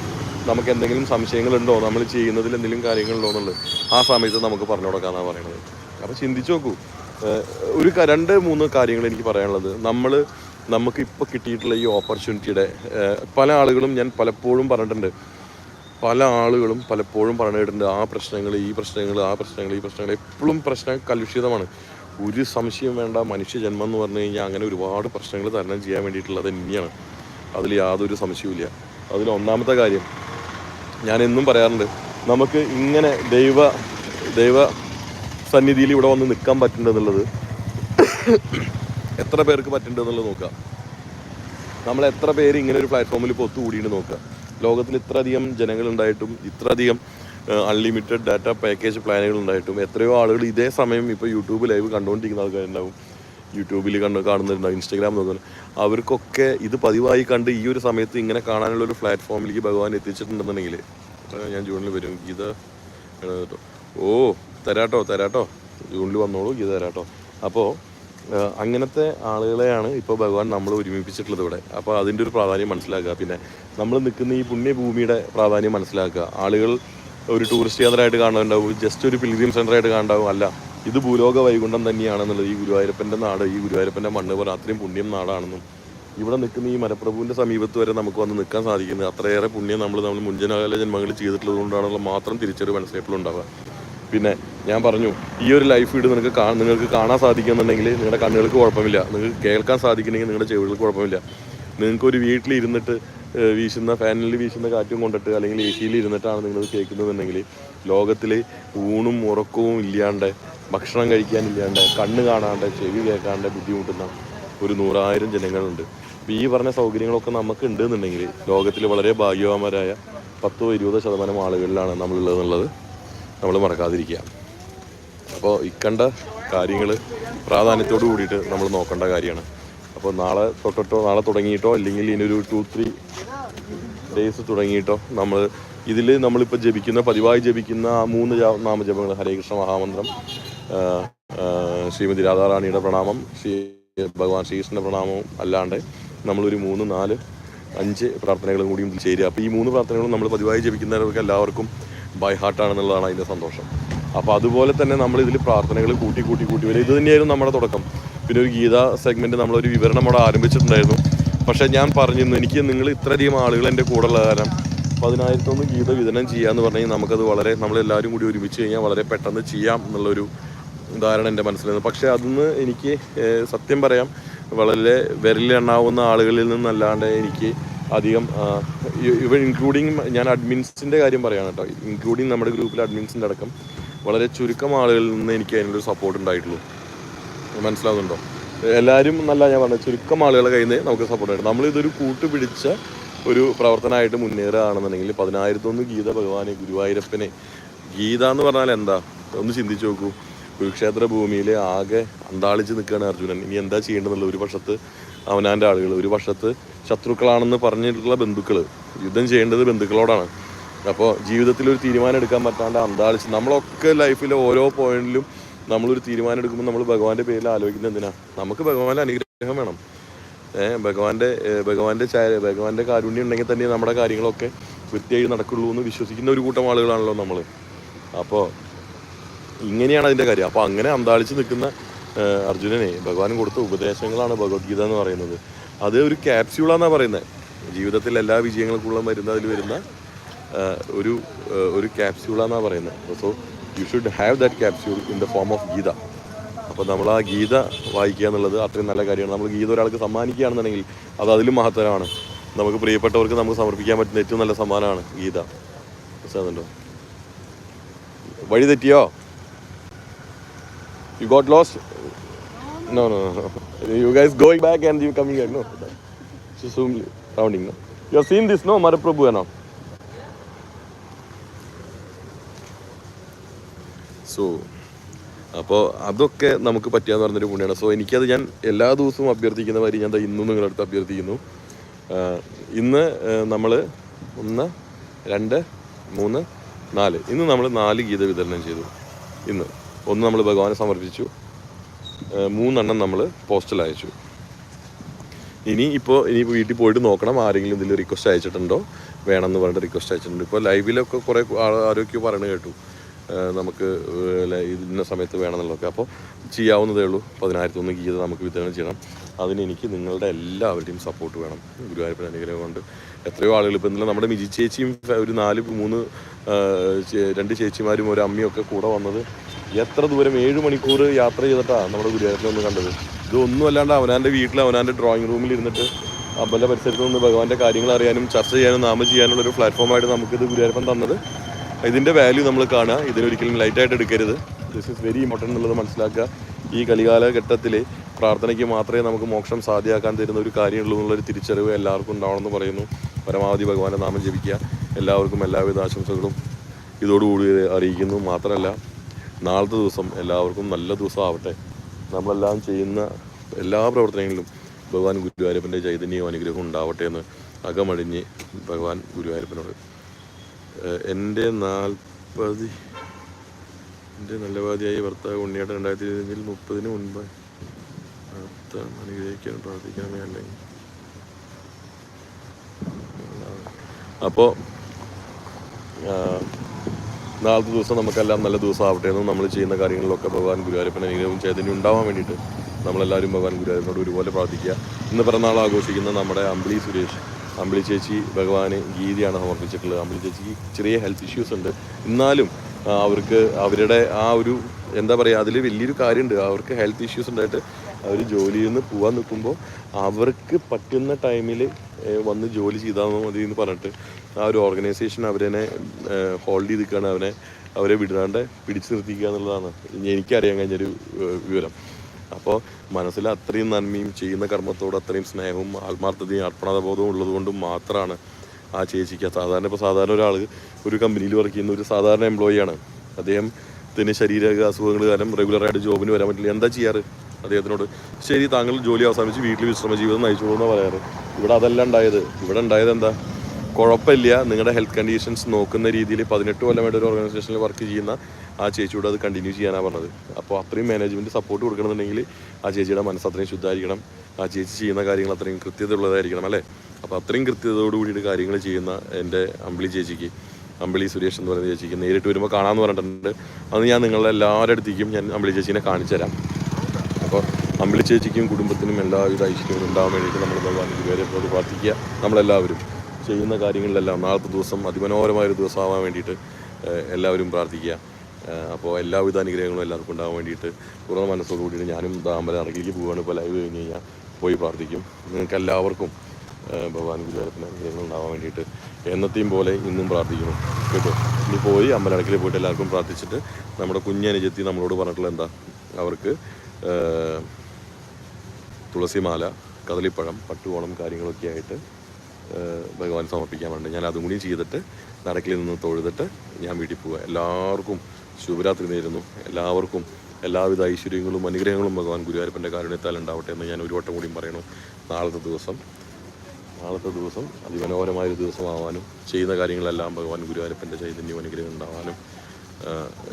നമുക്ക് എന്തെങ്കിലും സംശയങ്ങളുണ്ടോ? നമ്മൾ ചെയ്യുന്നതിൽ എന്തെങ്കിലും കാര്യങ്ങളുണ്ടോ എന്നുള്ളത്. ആ സമയത്ത് നമുക്ക് പറഞ്ഞു കൊടുക്കാന്നാണ് പറയുന്നത് അപ്പോൾ ചിന്തിച്ചു നോക്കൂ. ഒരു രണ്ട് മൂന്ന് കാര്യങ്ങൾ എനിക്ക് പറയാനുള്ളത്. നമ്മൾ നമുക്ക് ഇപ്പോൾ കിട്ടിയിട്ടുള്ള ഈ ഓപ്പർച്യൂണിറ്റിയുടെ പല ആളുകളും ഞാൻ പലപ്പോഴും പറഞ്ഞിട്ടുണ്ട്. പല ആളുകളും പലപ്പോഴും പറഞ്ഞിട്ടുണ്ട് ആ പ്രശ്നങ്ങൾ ഈ പ്രശ്നങ്ങൾ ആ പ്രശ്നങ്ങൾ ഈ പ്രശ്നങ്ങൾ എപ്പോഴും പ്രശ്നം കലുഷിതമാണ്. ഒരു സംശയം വേണ്ട മനുഷ്യജന്മം എന്ന് പറഞ്ഞു കഴിഞ്ഞാൽ അങ്ങനെ ഒരുപാട് പ്രശ്നങ്ങൾ തരണം ചെയ്യാൻ വേണ്ടിയിട്ടുള്ളത് തന്നെയാണ്. അതിൽ യാതൊരു സംശയവുമില്ല അതിൽ ഒന്നാമത്തെ കാര്യം ഞാൻ എന്നും പറയാറുണ്ട് നമുക്ക് ഇങ്ങനെ ദൈവ ദൈവ സന്നിധിയിൽ ഇവിടെ വന്ന് നിൽക്കാൻ പറ്റുന്നുണ്ടെന്നുള്ളത് എത്ര പേർക്ക് പറ്റുന്നുണ്ടെന്നുള്ളത് നോക്കുക. നമ്മൾ എത്ര പേര് ഇങ്ങനെ ഒരു പ്ലാറ്റ്ഫോമിൽ ഇപ്പോൾ ഒത്തുകൂടിയിട്ട് നോക്കുക. ലോകത്തിൽ ഇത്രയധികം ജനങ്ങളുണ്ടായിട്ടും ഇത്രയധികം അൺലിമിറ്റഡ് ഡാറ്റ പാക്കേജ് പ്ലാനുകൾ ഉണ്ടായിട്ടും എത്രയോ ആളുകൾ ഇതേ സമയം ഇപ്പോൾ യൂട്യൂബ് ലൈവ് കണ്ടുകൊണ്ടിരിക്കുന്ന ആൾക്കാരുണ്ടാവും. യൂട്യൂബിൽ കണ്ട് കാണുന്നുണ്ടാവും ഇൻസ്റ്റാഗ്രാം നോക്കുന്നു. അവർക്കൊക്കെ ഇത് പതിവായി കണ്ട് ഈ ഒരു സമയത്ത് ഇങ്ങനെ കാണാനുള്ള ഒരു പ്ലാറ്റ്ഫോമിലേക്ക് ഭഗവാൻ എത്തിച്ചിട്ടുണ്ടെന്നുണ്ടെങ്കിൽ ഞാൻ ജൂണിൽ വരും. ഗീത കേട്ടോ ഓ തരാട്ടോ തരാട്ടോ. ജൂണിൽ വന്നോളൂ ഗീത തരാട്ടോ. അപ്പോൾ അങ്ങനത്തെ ആളുകളെയാണ് ഇപ്പോൾ ഭഗവാൻ നമ്മൾ ഒരുമിപ്പിച്ചിട്ടുള്ളത് ഇവിടെ. അപ്പോൾ അതിന്റെ ഒരു പ്രാധാന്യം മനസ്സിലാക്കുക. പിന്നെ നമ്മൾ നിൽക്കുന്ന ഈ പുണ്യഭൂമിയുടെ പ്രാധാന്യം മനസ്സിലാക്കുക. ആളുകൾ ഒരു ടൂറിസ്റ്റ് കേന്ദ്രമായിട്ട് കാണുന്നുണ്ടാവും ജസ്റ്റ് ഒരു പിലിഗ്രീം സെന്ററായിട്ട് കാണുന്നുണ്ടാവും അല്ല ഇത് ഭൂലോക വൈകുണ്ഠം തന്നെയാണെന്നുള്ളത് ഈ ഗുരുവായൂരപ്പന്റെ നാട് ഈ ഗുരുവായൂരപ്പന്റെ മണ്ണ് പോലെ അത്രയും പുണ്യം നാടാണെന്നും. ഇവിടെ നിൽക്കുന്ന ഈ മലപ്രഭുവിന്റെ സമീപത്ത് വരെ നമുക്ക് വന്ന് നിൽക്കാൻ സാധിക്കുന്നത് അത്രയേറെ പുണ്യം നമ്മൾ നമ്മൾ മുൻജനകാല ജന്മങ്ങളിൽ ചെയ്തിട്ടുള്ളത് കൊണ്ടാണല്ലോ മാത്രം തിരിച്ചറിവ് മനസ്സിലായിട്ടുണ്ടാവുക പിന്നെ ഞാൻ പറഞ്ഞു ഈ ഒരു ലൈഫ് വീട് നിങ്ങൾക്ക് നിങ്ങൾക്ക് കാണാൻ സാധിക്കുന്നുണ്ടെങ്കിൽ നിങ്ങളുടെ കണ്ണുകൾക്ക് കുഴപ്പമില്ല. നിങ്ങൾക്ക് കേൾക്കാൻ സാധിക്കണമെങ്കിൽ നിങ്ങളുടെ ചെവികൾക്ക് കുഴപ്പമില്ല. നിങ്ങൾക്ക് ഒരു വീട്ടിൽ ഇരുന്നിട്ട് വീശുന്ന ഫാനിൽ വീശുന്ന കാറ്റും കൊണ്ടിട്ട് അല്ലെങ്കിൽ എ സിയിൽ ഇരുന്നിട്ടാണ് നിങ്ങൾ കേൾക്കുന്നതെന്നുണ്ടെങ്കിൽ ലോകത്തിൽ ഊണും ഉറക്കവും ഇല്ലാണ്ട് ഭക്ഷണം കഴിക്കാനില്ലാണ്ട് കണ്ണ് കാണാണ്ട് ചെവി കേൾക്കാണ്ട് ബുദ്ധിമുട്ടുന്ന ഒരു നൂറായിരം ജനങ്ങളുണ്ട്. അപ്പോൾ ഈ പറഞ്ഞ സൗകര്യങ്ങളൊക്കെ നമുക്ക് ഉണ്ട് എന്നുണ്ടെങ്കിൽ ലോകത്തിൽ വളരെ ഭാഗ്യവാന്മാരായ പത്തോ ഇരുപതോ ശതമാനം ആളുകളിലാണ് നമ്മളുള്ളതെന്നുള്ളത് നമ്മൾ മറക്കാതിരിക്കുക. അപ്പോൾ ഇക്കണ്ട കാര്യങ്ങൾ പ്രാധാന്യത്തോട് കൂടിയിട്ട് നമ്മൾ നോക്കേണ്ട കാര്യമാണ്. അപ്പോൾ നാളെ തൊട്ടിട്ടോ നാളെ തുടങ്ങിയിട്ടോ അല്ലെങ്കിൽ ഇനിയൊരു ടു ത്രീ ഡേയ്സ് തുടങ്ങിയിട്ടോ നമ്മൾ ഇതിൽ നമ്മളിപ്പോൾ ജപിക്കുന്ന പതിവായി ജപിക്കുന്ന മൂന്ന് നാമജപങ്ങൾ ഹരേ കൃഷ്ണ മഹാമന്ത്രം ശ്രീമതി രാധാറാണിയുടെ പ്രണാമം ശ്രീ ഭഗവാൻ ശ്രീകൃഷ്ണന്റെ പ്രണാമവും അല്ലാണ്ട് നമ്മളൊരു മൂന്ന് നാല് അഞ്ച് പ്രാർത്ഥനകളും കൂടിയും ചേരുക. അപ്പോൾ ഈ മൂന്ന് പ്രാർത്ഥനകളും നമ്മൾ പതിവായി ജപിക്കുന്നവർക്ക് എല്ലാവർക്കും ബൈ ഹാർട്ടാണെന്നുള്ളതാണ് അതിന്റെ സന്തോഷം. അപ്പോൾ അതുപോലെ തന്നെ നമ്മൾ ഇതിൽ പ്രാർത്ഥനകൾ കൂട്ടി കൂട്ടി കൂട്ടി വരും. ഇത് തന്നെയായിരുന്നു നമ്മുടെ തുടക്കം. പിന്നെ ഒരു ഗീത സെഗ്മെന്റ് നമ്മളൊരു വിവരണം അവിടെ ആരംഭിച്ചിട്ടുണ്ടായിരുന്നു. പക്ഷേ ഞാൻ പറഞ്ഞിരുന്നു എനിക്ക് നിങ്ങൾ ഇത്രയധികം ആളുകൾ എന്റെ കൂടെ ഉള്ള കാരണം പതിനായിരത്തൊന്ന് ഗീത വിതരണം ചെയ്യാന്ന് പറഞ്ഞു കഴിഞ്ഞാൽ നമുക്കത് വളരെ നമ്മളെല്ലാവരും കൂടി ഒരുമിച്ച് കഴിഞ്ഞാൽ വളരെ പെട്ടെന്ന് ചെയ്യാം എന്നുള്ളൊരു ധാരണ എന്റെ മനസ്സിലായിരുന്നു. പക്ഷേ അതിന്ന് എനിക്ക് സത്യം പറയാം വളരെ വിരലിലെണ്ണാവുന്ന ആളുകളിൽ നിന്നല്ലാണ്ട് എനിക്ക് അധികം ഇവ ഇൻക്ലൂഡിങ് ഞാൻ അഡ്മിൻസിന്റെ കാര്യം പറയാണ് കേട്ടോ. ഇൻക്ലൂഡിങ് നമ്മുടെ ഗ്രൂപ്പിൽ അഡ്മിൻസിന്റെ അടക്കം. വളരെ ചുരുക്കം ആളുകളിൽ നിന്ന് എനിക്ക് അതിനൊരു സപ്പോർട്ട് ഉണ്ടായിട്ടുള്ളൂ. മനസ്സിലാവുന്നുണ്ടോ? എല്ലാവരും എന്നല്ല ഞാൻ പറഞ്ഞത് ചുരുക്കം ആളുകളുടെ കയ്യിൽ നിന്ന് നമുക്ക് സപ്പോർട്ട് ആയിട്ട് നമ്മളിതൊരു കൂട്ടുപിടിച്ച ഒരു പ്രവർത്തനമായിട്ട് മുന്നേറുകയാണെന്നുണ്ടെങ്കിൽ പതിനായിരത്തൊന്ന് ഗീത ഭഗവാനെ ഗുരുവായൂരപ്പനെ ഗീത എന്ന് പറഞ്ഞാൽ എന്താ? ഒന്ന് ചിന്തിച്ചു നോക്കൂ. കുരുക്ഷേത്ര ഭൂമിയിൽ ആകെ അന്താളിച്ച് നിൽക്കുകയാണ് അർജുനൻ. ഇനി എന്താ ചെയ്യേണ്ടതെന്നുള്ള ഒരു പക്ഷത്ത് അവനാന്റെ ആളുകൾ ഒരു പക്ഷത്ത് ശത്രുക്കളാണെന്ന് പറഞ്ഞിട്ടുള്ള ബന്ധുക്കൾ യുദ്ധം ചെയ്യേണ്ടത് ബന്ധുക്കളോടാണ്. അപ്പോൾ ജീവിതത്തിൽ ഒരു തീരുമാനം എടുക്കാൻ പറ്റാണ്ട് അന്താളിച്ച് നമ്മളൊക്കെ ലൈഫിലെ ഓരോ പോയിന്റിലും നമ്മളൊരു തീരുമാനം എടുക്കുമ്പോൾ നമ്മൾ ഭഗവാന്റെ പേരിൽ ആലോചിക്കുന്നത് എന്തിനാ? നമുക്ക് ഭഗവാന്റെ അനുഗ്രഹം വേണം. ഏഹ് ഭഗവാന്റെ ഭഗവാന്റെ ചായ ഭഗവാന്റെ കാരുണ്യം ഉണ്ടെങ്കിൽ തന്നെ നമ്മുടെ കാര്യങ്ങളൊക്കെ വൃത്തിയായി നടക്കുള്ളൂ എന്ന് വിശ്വസിക്കുന്ന ഒരു കൂട്ടം ആളുകളാണല്ലോ നമ്മൾ അപ്പോൾ ഇങ്ങനെയാണ് അതിന്റെ കാര്യം. അപ്പോൾ അങ്ങനെ അന്താളിച്ച് നിൽക്കുന്ന അർജുനനെ ഭഗവാൻ കൊടുത്ത ഉപദേശങ്ങളാണ് ഭഗവത്ഗീത എന്ന് പറയുന്നത്. അത് ഒരു ക്യാപ്സ്യൂളാന്നാണ് പറയുന്നത് ജീവിതത്തിൽ എല്ലാ വിജയങ്ങൾക്കുള്ള വരുന്ന അതിൽ വരുന്ന ഒരു ഒരു ക്യാപ്സ്യൂളാന്നാണ് പറയുന്നത് so you should have that capsule in the form of Gita. അപ്പോൾ നമ്മൾ ആ ഗീത വായിക്കുക എന്നുള്ളത് അത്രയും നല്ല കാര്യമാണ്. നമ്മൾ ഗീത ഒരാൾക്ക് സമ്മാനിക്കുകയാണെന്നുണ്ടെങ്കിൽ അത് അതിലും മഹത്തരമാണ്. നമുക്ക് പ്രിയപ്പെട്ടവർക്ക് നമുക്ക് സമർപ്പിക്കാൻ പറ്റുന്ന ഏറ്റവും നല്ല സമ്മാനമാണ് ഗീത. മനസ്സിലാകുന്നുണ്ടോ വഴി തെറ്റിയോ? You got lost no no you guys going back and you coming no rounding no you her seen this no മരപ്രഭു ആണോ സോ അപ്പോൾ അതൊക്കെ നമുക്ക് പറ്റുകയെന്ന് പറഞ്ഞൊരു പുണ്യമാണ് സോ എനിക്കത് ഞാൻ എല്ലാ ദിവസവും അഭ്യർത്ഥിക്കുന്ന മാതിരി ഞാൻ ഇന്നും നിങ്ങളുടെ അടുത്ത് അഭ്യർത്ഥിക്കുന്നു. ഇന്ന് നമ്മൾ ഒന്ന് രണ്ട് മൂന്ന് നാല്. ഇന്ന് നമ്മൾ നാല് ഗീത വിതരണം ചെയ്തു. ഇന്ന്. ഒന്ന് നമ്മൾ ഭഗവാനെ സമർപ്പിച്ചു. മൂന്നെണ്ണം നമ്മൾ പോസ്റ്റൽ അയച്ചു. ഇനി ഇപ്പോൾ ഇനി വീട്ടിൽ പോയിട്ട് നോക്കണം ആരെങ്കിലും ഇതിൽ റിക്വസ്റ്റ് അയച്ചിട്ടുണ്ടോ? വേണമെന്ന് പറഞ്ഞിട്ട് റിക്വസ്റ്റ് അയച്ചിട്ടുണ്ട്. ഇപ്പോൾ ലൈവിലൊക്കെ കുറേ ആരോഗ്യം പറയുന്നത് കേട്ടു. നമുക്ക് ഇന്ന സമയത്ത് വേണമെന്നുള്ളതൊക്കെ. അപ്പോൾ ചെയ്യാവുന്നതേ ഉള്ളൂ. പതിനായിരത്തൊന്ന് ഗീത നമുക്ക് വിതരണം ചെയ്യണം. അതിന് എനിക്ക് നിങ്ങളുടെ എല്ലാവരുടെയും സപ്പോർട്ട് വേണം. ഗുരുവായൂരപ്പൻ അനുഗ്രഹം കൊണ്ട്. എത്രയോ ആളുകൾ ഇപ്പം ഇന്നലെ നമ്മുടെ മിജി ചേച്ചിയും ഒരു നാല് മൂന്ന് രണ്ട് ചേച്ചിമാരും ഒരു അമ്മയും ഒക്കെ കൂടെ വന്നത് എത്ര ദൂരം ഏഴ് മണിക്കൂർ യാത്ര ചെയ്തിട്ടാണ് നമ്മുടെ ഗുരുവായൂരപ്പനെ ഒന്ന് കണ്ടത്. ഇതൊന്നും അല്ലാണ്ട് അവനാന്റെ വീട്ടിൽ അവനാന്റെ ഡ്രോയിങ് റൂമിൽ ഇരുന്നിട്ട് അമ്പല പരിസരത്ത് നിന്ന് ഭഗവാന്റെ കാര്യങ്ങൾ അറിയാനും ചർച്ച ചെയ്യാനും നാമം ചെയ്യാനുള്ള ഒരു പ്ലാറ്റ്ഫോമായിട്ട് നമുക്കിത് ഗുരുവായൂരപ്പൻ തന്നത്. ഇതിന്റെ വാല്യൂ നമ്മൾ കാണുക ഇതിനൊരിക്കലും ലൈറ്റായിട്ട് എടുക്കരുത്. ദിസ് ഇസ് വെരി ഇമ്പോർട്ടന്റ് എന്നുള്ളത് മനസ്സിലാക്കുക. ഈ കലികാലഘട്ടത്തിൽ പ്രാർത്ഥനയ്ക്ക് മാത്രമേ നമുക്ക് മോക്ഷം സാധ്യമാക്കാൻ തരുന്ന ഒരു കാര്യമുള്ളൂ എന്നുള്ളൊരു തിരിച്ചറിവ് എല്ലാവർക്കും ഉണ്ടാവണമെന്ന് പറയുന്നു. പരമാവധി ഭഗവാന്റെ നാമം ജപിക്കുക. എല്ലാവർക്കും എല്ലാവിധ ആശംസകളും ഇതോടുകൂടി അറിയിക്കുന്നു. മാത്രമല്ല നാളത്തെ ദിവസം എല്ലാവർക്കും നല്ല ദിവസം ആവട്ടെ. നമ്മളെല്ലാം ചെയ്യുന്ന എല്ലാ പ്രവർത്തനങ്ങളിലും ഭഗവാൻ ഗുരുവായൂരപ്പന്റെ ചൈതന്യവും അനുഗ്രഹവും ഉണ്ടാവട്ടെ എന്ന് അകമഴിഞ്ഞ് ഭഗവാൻ ഗുരുവായൂരപ്പനോട് എന്റെ നാൽപ്പത് എന്റെ നല്ലവാദിയായ ഭർത്താവ് ഉണ്ണിയേട്ടൻ രണ്ടായിരത്തി ഇരുപതിൽ മുപ്പതിന് മുൻപ് അടുത്ത അനുഗ്രഹിക്കാൻ പ്രാർത്ഥിക്കാമേ അല്ലെങ്കിൽ. അപ്പോൾ നാളത്തെ ദിവസം നമുക്കെല്ലാം നല്ല ദിവസം ആവട്ടെ എന്നും നമ്മൾ ചെയ്യുന്ന കാര്യങ്ങളിലൊക്കെ ഭഗവാൻ ഗുരുവായൂരപ്പൻ അനുഗ്രഹവും ചൈതന്യം ഉണ്ടാവാൻ വേണ്ടിയിട്ട് നമ്മളെല്ലാവരും ഭഗവാൻ ഗുരുവായൂരപ്പനോട് ഒരുപോലെ പ്രാർത്ഥിക്കുക. ഇന്ന് പിറന്നാൾ ആഘോഷിക്കുന്ന നമ്മുടെ അമ്പിളി സുരേഷ് അമ്പിളി ചേച്ചി ഭഗവാന് ഗീതിയാണ് സമർപ്പിച്ചിട്ടുള്ളത്. അമ്പിളി ചേച്ചിക്ക് ചെറിയ ഹെൽത്ത് ഇഷ്യൂസ് ഉണ്ട്. എന്നാലും അവർക്ക് അവരുടെ ആ ഒരു എന്താ പറയുക അതിൽ വലിയൊരു കാര്യമുണ്ട്. അവർക്ക് ഹെൽത്ത് ഇഷ്യൂസ് ഉണ്ടായിട്ട് അവർ ജോലിയിൽ നിന്ന് പോകാൻ നിൽക്കുമ്പോൾ അവർക്ക് പറ്റുന്ന ടൈമിൽ വന്ന് ജോലി ചെയ്താൽ മതി എന്ന് പറഞ്ഞിട്ട് ആ ഒരു ഓർഗനൈസേഷൻ അവരെ ഹോൾഡ് ചെയ്ത് നിൽക്കുകയാണ് അവനെ അവരെ വിടാണ്ട് പിടിച്ചു നിർത്തിക്കുക എന്നുള്ളതാണ്. എനിക്കറിയാൻ കഴിഞ്ഞൊരു വിവരം. അപ്പോൾ മനസ്സിൽ അത്രയും നന്മയും ചെയ്യുന്ന കർമ്മത്തോട് അത്രയും സ്നേഹവും ആത്മാർത്ഥതയും അർപ്പണബോധവും ഉള്ളതുകൊണ്ട് മാത്രമാണ് ആ ചേച്ചിക്ക് സാധാരണ ഇപ്പോൾ സാധാരണ ഒരാൾ ഒരു കമ്പനിയിൽ വർക്ക് ചെയ്യുന്ന ഒരു സാധാരണ എംപ്ലോയിയാണ് അദ്ദേഹത്തിന് ശരീര അസുഖങ്ങൾ കാരണം റെഗുലറായിട്ട് ജോബിന് വരാൻ പറ്റില്ല. എന്താ ചെയ്യാറ്? അദ്ദേഹത്തിനോട് ശരി താങ്കൾ ജോലി അവസാനിച്ച് വീട്ടിൽ വിശ്രമ ജീവിതം നയിച്ചോളൂ എന്ന് പറയാറ്. ഇവിടെ അതല്ല ഉണ്ടായത്. ഇവിടെ ഉണ്ടായത് എന്താ? കുഴപ്പമില്ല. നിങ്ങളുടെ ഹെൽത്ത് കണ്ടീഷൻസ് നോക്കുന്ന രീതിയിൽ പതിനെട്ട് കൊല്ലമായിട്ട് ഒരു ഓർഗനൈസേഷനിൽ വർക്ക് ചെയ്യുന്ന ആ ചേച്ചിയോട് അത് കണ്ടിന്യൂ ചെയ്യാനാണ് പറഞ്ഞത്. അപ്പോൾ അത്രയും മാനേജ്മെന്റ് സപ്പോർട്ട് കൊടുക്കണമെന്നുണ്ടെങ്കിൽ ആ ചേച്ചിയുടെ മനസ്സ് അത്രയും ശുദ്ധമായിരിക്കണം. ആ ചേച്ചി ചെയ്യുന്ന കാര്യങ്ങൾ അത്രയും കൃത്യത ഉള്ളതായിരിക്കണം അല്ലേ? അപ്പോൾ അത്രയും കൃത്യതയോട് കൂടിയിട്ട് കാര്യങ്ങൾ ചെയ്യുന്ന എന്റെ അമ്പിളി ചേച്ചിക്ക് അമ്പിളി സുരേഷ് എന്ന് പറയുന്ന ചേച്ചിക്ക് നേരിട്ട് വരുമ്പോൾ കാണാമെന്ന് പറഞ്ഞിട്ടുണ്ട്. അത് ഞാൻ നിങ്ങളുടെ എല്ലാവരുടെ അടുത്തേക്കും ഞാൻ അമ്പിളി ചേച്ചീനെ കാണിച്ചു തരാം. അപ്പോൾ അമ്പിളി ചേച്ചിക്കും കുടുംബത്തിനും എല്ലാവിധ ഐശ്വര്യവും ഉണ്ടാകാൻ വേണ്ടിയിട്ട് നമ്മൾ ഭഗവാൻ ഗുരുവായൂരപ്പനോട് പ്രാർത്ഥിക്കുക. നമ്മളെല്ലാവരും ചെയ്യുന്ന കാര്യങ്ങളിലെല്ലാം നാളത്തെ ദിവസം അതിമനോഹരമായൊരു ദിവസമാവാൻ വേണ്ടിയിട്ട് എല്ലാവരും പ്രാർത്ഥിക്കുക. അപ്പോൾ എല്ലാവിധ അനുഗ്രഹങ്ങളും എല്ലാവർക്കും ഉണ്ടാകാൻ വേണ്ടിയിട്ട് തുറന്ന മനസ്സോട് കൂടിയിട്ട് ഞാനും ദാമ്പല ഇറങ്ങിലേക്ക് പോവുകയാണ് ഇപ്പോൾ ലൈവ് കഴിഞ്ഞ് കഴിഞ്ഞാൽ പോയി പ്രാർത്ഥിക്കും. നിങ്ങൾക്ക് എല്ലാവർക്കും ഭഗവാൻ ഗുരുവായൂരപ്പന് അനുഗ്രഹങ്ങൾ ഉണ്ടാകാൻ വേണ്ടിയിട്ട് എന്നത്തെയും പോലെ ഇന്നും പ്രാർത്ഥിക്കുന്നു. കേട്ടോ? ഇനി പോയി അമ്പലടക്കിൽ പോയിട്ട് എല്ലാവർക്കും പ്രാർത്ഥിച്ചിട്ട് നമ്മുടെ കുഞ്ഞനുജത്തി നമ്മളോട് പറഞ്ഞിട്ടുള്ള എന്താ? അവർക്ക് തുളസിമാല കദളിപ്പഴം പട്ടുകോണം കാര്യങ്ങളൊക്കെ ആയിട്ട് ഭഗവാൻ സമർപ്പിക്കാൻ വേണ്ടി ഞാൻ അതും കൂടി ചെയ്തിട്ട് നടക്കിൽ നിന്ന് തൊഴുതിട്ട് ഞാൻ വീട്ടിൽ പോവുക എല്ലാവർക്കും ശുഭരാത്രി നേരുന്നു. എല്ലാവർക്കും എല്ലാവിധ ഐശ്വര്യങ്ങളും അനുഗ്രഹങ്ങളും ഭഗവാൻ ഗുരുവായൂരപ്പന്റെ കാരുണ്യത്താൽ ഉണ്ടാവട്ടെ എന്ന് ഞാൻ ഒരു വട്ടം കൂടിയും പറയണു. നാളത്തെ ദിവസം നാളത്തെ ദിവസം അതിമനോഹരമായൊരു ദിവസമാവാനും ചെയ്യുന്ന കാര്യങ്ങളെല്ലാം ഭഗവാൻ ഗുരുവായൂരപ്പന്റെ ചൈതന്യം അനുഗ്രഹം ഉണ്ടാവാനും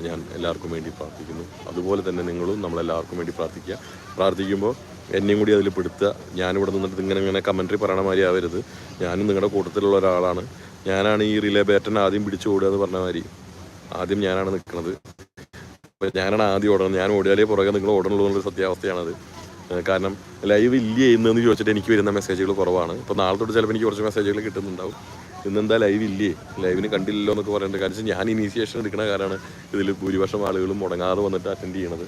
ഞാൻ എല്ലാവർക്കും വേണ്ടി പ്രാർത്ഥിക്കുന്നു. അതുപോലെ തന്നെ നിങ്ങളും നമ്മളെല്ലാവർക്കും വേണ്ടി പ്രാർത്ഥിക്കുക. പ്രാർത്ഥിക്കുമ്പോൾ എന്നെയും കൂടി അതിൽ പെടുത്തുക. ഞാനിവിടെ നിന്നിട്ട് ഇങ്ങനെ ഇങ്ങനെ കമൻട്രി പറയണ മാതിരി ആവരുത്. ഞാനും നിങ്ങളുടെ കൂട്ടത്തിലുള്ള ഒരാളാണ്. ഞാനാണ് ഈ റിലേ ബാറ്റൻ ആദ്യം പിടിച്ചു ഓടുക എന്ന് പറഞ്ഞ മാതിരി. ആദ്യം ഞാനാണ് നിൽക്കുന്നത് ഞാനാണ് ആദ്യം ഓടണം ഞാൻ ഓടിയാലേ പുറകെ നിങ്ങൾ ഓടണുള്ളൂ എന്നുള്ള സത്യാവസ്ഥയാണത് കാരണം ലൈവ് ഇല്ല ഇന്നെന്ന് ചോദിച്ചിട്ട് എനിക്ക് വരുന്ന മെസ്സേജുകൾ കുറവാണ്. ഇപ്പോൾ നാളെ തൊട്ട് ചിലപ്പോൾ എനിക്ക് കുറച്ച് മെസ്സേജുകൾ കിട്ടുന്നുണ്ടാവും. ഇന്നെന്താ ലൈവ് ഇല്ലേ? ലൈവിന് കണ്ടില്ലല്ലോ എന്നൊക്കെ പറയേണ്ട. കാര്യം ഞാൻ ഇനീഷ്യേഷൻ എടുക്കുന്ന കാരണമാണ് ഇതിൽ ഭൂരിപക്ഷം ആളുകളും മുടങ്ങാതെ വന്നിട്ട് അറ്റൻഡ് ചെയ്യണത്.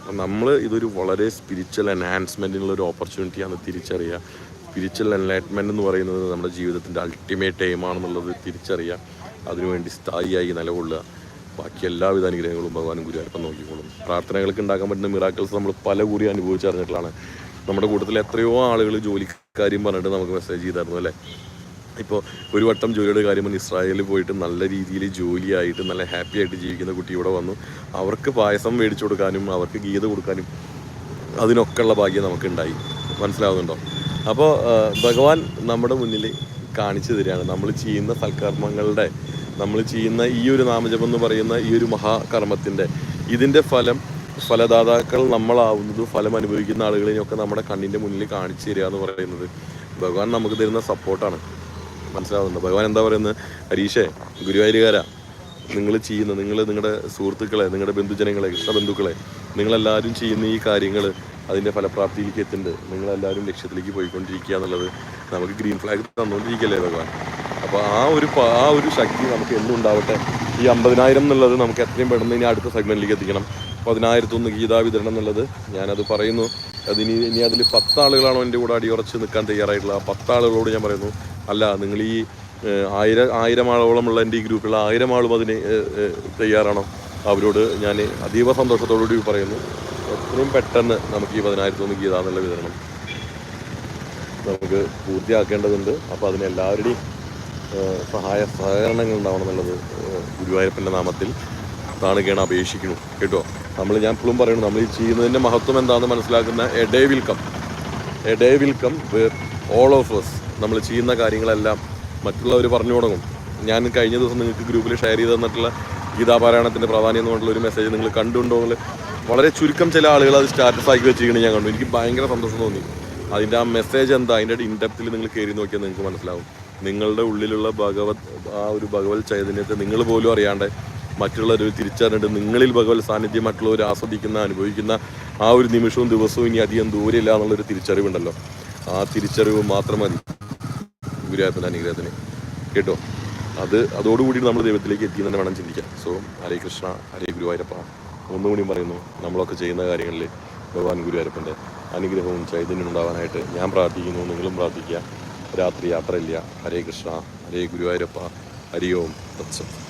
അപ്പം നമ്മൾ ഇതൊരു വളരെ സ്പിരിച്വൽ എൻഹാൻസ്മെന്റിനുള്ള ഒരു ഓപ്പർച്യൂണിറ്റിയാണ് തിരിച്ചറിയുക. സ്പിരിച്വൽ എൻലൈറ്റ്മെന്റ് എന്ന് പറയുന്നത് നമ്മുടെ ജീവിതത്തിന്റെ അൾട്ടിമേറ്റ് എയിമാണെന്നുള്ളത് തിരിച്ചറിയുക. അതിനുവേണ്ടി സ്ഥായിയായി നിലകൊള്ളുക. ബാക്കി എല്ലാവിധ അനുഗ്രഹങ്ങളും ഭഗവാനും ഗുരുവായൂരപ്പൻ നോക്കിക്കോളും. പ്രാർത്ഥനകൾക്ക് ഉണ്ടാക്കാൻ പറ്റുന്ന മിറാക്കിൾസ് നമ്മൾ പല കൂടി അനുഭവിച്ചറിഞ്ഞിട്ടുള്ളതാണ് നമ്മുടെ കൂട്ടത്തിൽ എത്രയോ ആളുകൾ ജോലിക്കാര്യം പറഞ്ഞിട്ട് നമുക്ക് മെസ്സേജ് ചെയ്തായിരുന്നു അല്ലേ? ഇപ്പോൾ ഒരു വട്ടം ജോലിയുടെ കാര്യം ഇസ്രായേലിൽ പോയിട്ട് നല്ല രീതിയിൽ ജോലിയായിട്ട് നല്ല ഹാപ്പി ആയിട്ട് ജീവിക്കുന്ന കുട്ടി ഇവിടെ വന്നു. അവർക്ക് പായസം മേടിച്ചു കൊടുക്കാനും അവർക്ക് ഗീത കൊടുക്കാനും അതിനൊക്കെയുള്ള ഭാഗ്യം നമുക്കുണ്ടായി. മനസ്സിലാവുന്നുണ്ടോ? അപ്പോൾ ഭഗവാൻ നമ്മുടെ മുന്നിൽ കാണിച്ചു തരികയാണ്. നമ്മൾ ചെയ്യുന്ന സൽക്കർമ്മങ്ങളുടെ നമ്മൾ ചെയ്യുന്ന ഈ ഒരു നാമജപം എന്ന് പറയുന്ന ഈ ഒരു മഹാകർമ്മത്തിന്റെ ഇതിന്റെ ഫലം ഫലദാതാക്കൾ നമ്മളാവുന്നതും ഫലം അനുഭവിക്കുന്ന ആളുകളെയൊക്കെ നമ്മുടെ കണ്ണിന്റെ മുന്നിൽ കാണിച്ചു തരിക എന്ന് പറയുന്നത് ഭഗവാൻ നമുക്ക് തരുന്ന സപ്പോർട്ടാണ്. മനസ്സിലാവുന്നുണ്ട്? ഭഗവാൻ എന്താ പറയുന്നത്? ഹരീഷേ ഗുരുവായൂരുകാര നിങ്ങൾ ചെയ്യുന്ന നിങ്ങൾ നിങ്ങളുടെ സുഹൃത്തുക്കളെ നിങ്ങളുടെ ബന്ധുജനങ്ങളെ ഇഷ്ടബന്ധുക്കളെ നിങ്ങളെല്ലാവരും ചെയ്യുന്ന ഈ കാര്യങ്ങൾ അതിന്റെ ഫലപ്രാപ്തിയിലേക്ക് എത്തുന്നുണ്ട്. നിങ്ങളെല്ലാവരും ലക്ഷ്യത്തിലേക്ക് പോയിക്കൊണ്ടിരിക്കുക എന്നുള്ളത് നമുക്ക് ഗ്രീൻ ഫ്ലാഗ് തന്നുകൊണ്ടിരിക്കുകയല്ലേ ഭഗവാൻ? അപ്പോൾ ആ ഒരു ആ ഒരു ശക്തി നമുക്ക് എന്നും ഉണ്ടാവട്ടെ. ഈ അമ്പതിനായിരം എന്നുള്ളത് നമുക്ക് എത്രയും പെട്ടെന്ന് ഇനി അടുത്ത സെഗ്മെന്റിലേക്ക് എത്തിക്കണം. പതിനായിരത്തൊന്ന് ഗീതാ വിതരണം എന്നുള്ളത് ഞാനത് പറയുന്നു. അതിനി ഇനി അതിൽ പത്താളുകളാണോ എന്റെ കൂടെ അടിയുറച്ച് നിൽക്കാൻ തയ്യാറായിട്ടുള്ള ആ പത്താളുകളോട് ഞാൻ പറയുന്നു അല്ല നിങ്ങൾ ഈ ആയിരം ആയിരം ആളോളമുള്ള എന്റെ ഈ ഗ്രൂപ്പിലുള്ള ആയിരം ആളും അതിന് തയ്യാറാണോ? അവരോട് ഞാൻ അതീവ സന്തോഷത്തോടുകൂടി പറയുന്നു. എത്രയും പെട്ടെന്ന് നമുക്ക് ഈ പതിനായിരത്തൊന്ന് ഗീത എന്നുള്ള വിതരണം നമുക്ക് പൂർത്തിയാക്കേണ്ടതുണ്ട്. അപ്പോൾ അതിന് എല്ലാവരുടെയും സഹായ സഹകരണങ്ങൾ ഉണ്ടാവണം എന്നുള്ളത് ഗുരുവായൂരപ്പന്റെ നാമത്തിൽ താണുകയാണ് അപേക്ഷിക്കുന്നു. കേട്ടോ? നമ്മൾ ഞാൻ ഇപ്പോഴും പറയുന്നു നമ്മൾ ഈ ചെയ്യുന്നതിന്റെ മഹത്വം എന്താണെന്ന് മനസ്സിലാക്കുന്ന a day will come a day will come all of us നമ്മൾ ചെയ്യുന്ന കാര്യങ്ങളെല്ലാം മറ്റുള്ളവർ പറഞ്ഞു തുടങ്ങും. ഞാൻ കഴിഞ്ഞ ദിവസം നിങ്ങൾക്ക് ഗ്രൂപ്പിൽ ഷെയർ ചെയ്ത് തന്നിട്ടുള്ള ഗീതാപാരായണത്തിന്റെ പ്രാധാന്യം എന്ന് പറഞ്ഞിട്ടുള്ള ഒരു മെസ്സേജ് നിങ്ങൾ കണ്ടുണ്ടോ വളരെ ചുരുക്കം ചില ആളുകൾ അത് സ്റ്റാറ്റസ് ആക്കി വെച്ചിരിക്കുന്നത് ഞാൻ കണ്ടു. എനിക്ക് ഭയങ്കര സന്തോഷം തോന്നി. അതിന്റെ ആ മെസ്സേജ് എന്താ? അതിന്റെ ഇൻഡെപ്തിൽ നിങ്ങൾ കയറി നോക്കിയാൽ നിങ്ങൾക്ക് മനസ്സിലാവും. നിങ്ങളുടെ ഉള്ളിലുള്ള ഭഗവത് ആ ഒരു ഭഗവത് ചൈതന്യത്തെ നിങ്ങൾ പോലും അറിയാണ്ട് മറ്റുള്ളവർ തിരിച്ചറിഞ്ഞിട്ട് നിങ്ങളിൽ ഭഗവത് സാന്നിധ്യം മറ്റുള്ളവർ ആസ്വദിക്കുന്ന അനുഭവിക്കുന്ന ആ ഒരു നിമിഷവും ദിവസവും ഇനി അധികം ദൂരമില്ല എന്നുള്ളൊരു തിരിച്ചറിവുണ്ടല്ലോ. ആ തിരിച്ചറിവ് മാത്രം മതി. ഗുരുവായൂരപ്പന്റെ അനുഗ്രഹത്തിന്. കേട്ടോ? അത് അതോടുകൂടി നമ്മൾ ദൈവത്തിലേക്ക് എത്തി തന്നെ വേണം ചിന്തിക്കാം സോ ഹരേ കൃഷ്ണ ഹരേ ഗുരുവായൂരപ്പ. ഒന്നുകൂടി പറയുന്നു. നമ്മളൊക്കെ ചെയ്യുന്ന കാര്യങ്ങളിൽ ഭഗവാൻ ഗുരുവായൂരപ്പന്റെ അനുഗ്രഹവും ചൈതന്യം ഉണ്ടാവാനായിട്ട് ഞാൻ പ്രാർത്ഥിക്കുന്നു നിങ്ങളും പ്രാർത്ഥിക്കുക. രാത്രി യാത്രയില്ല. ഹരേ കൃഷ്ണ ഹരേ ഗുരുവായൂരപ്പ. ഹരി ഓം തത്സം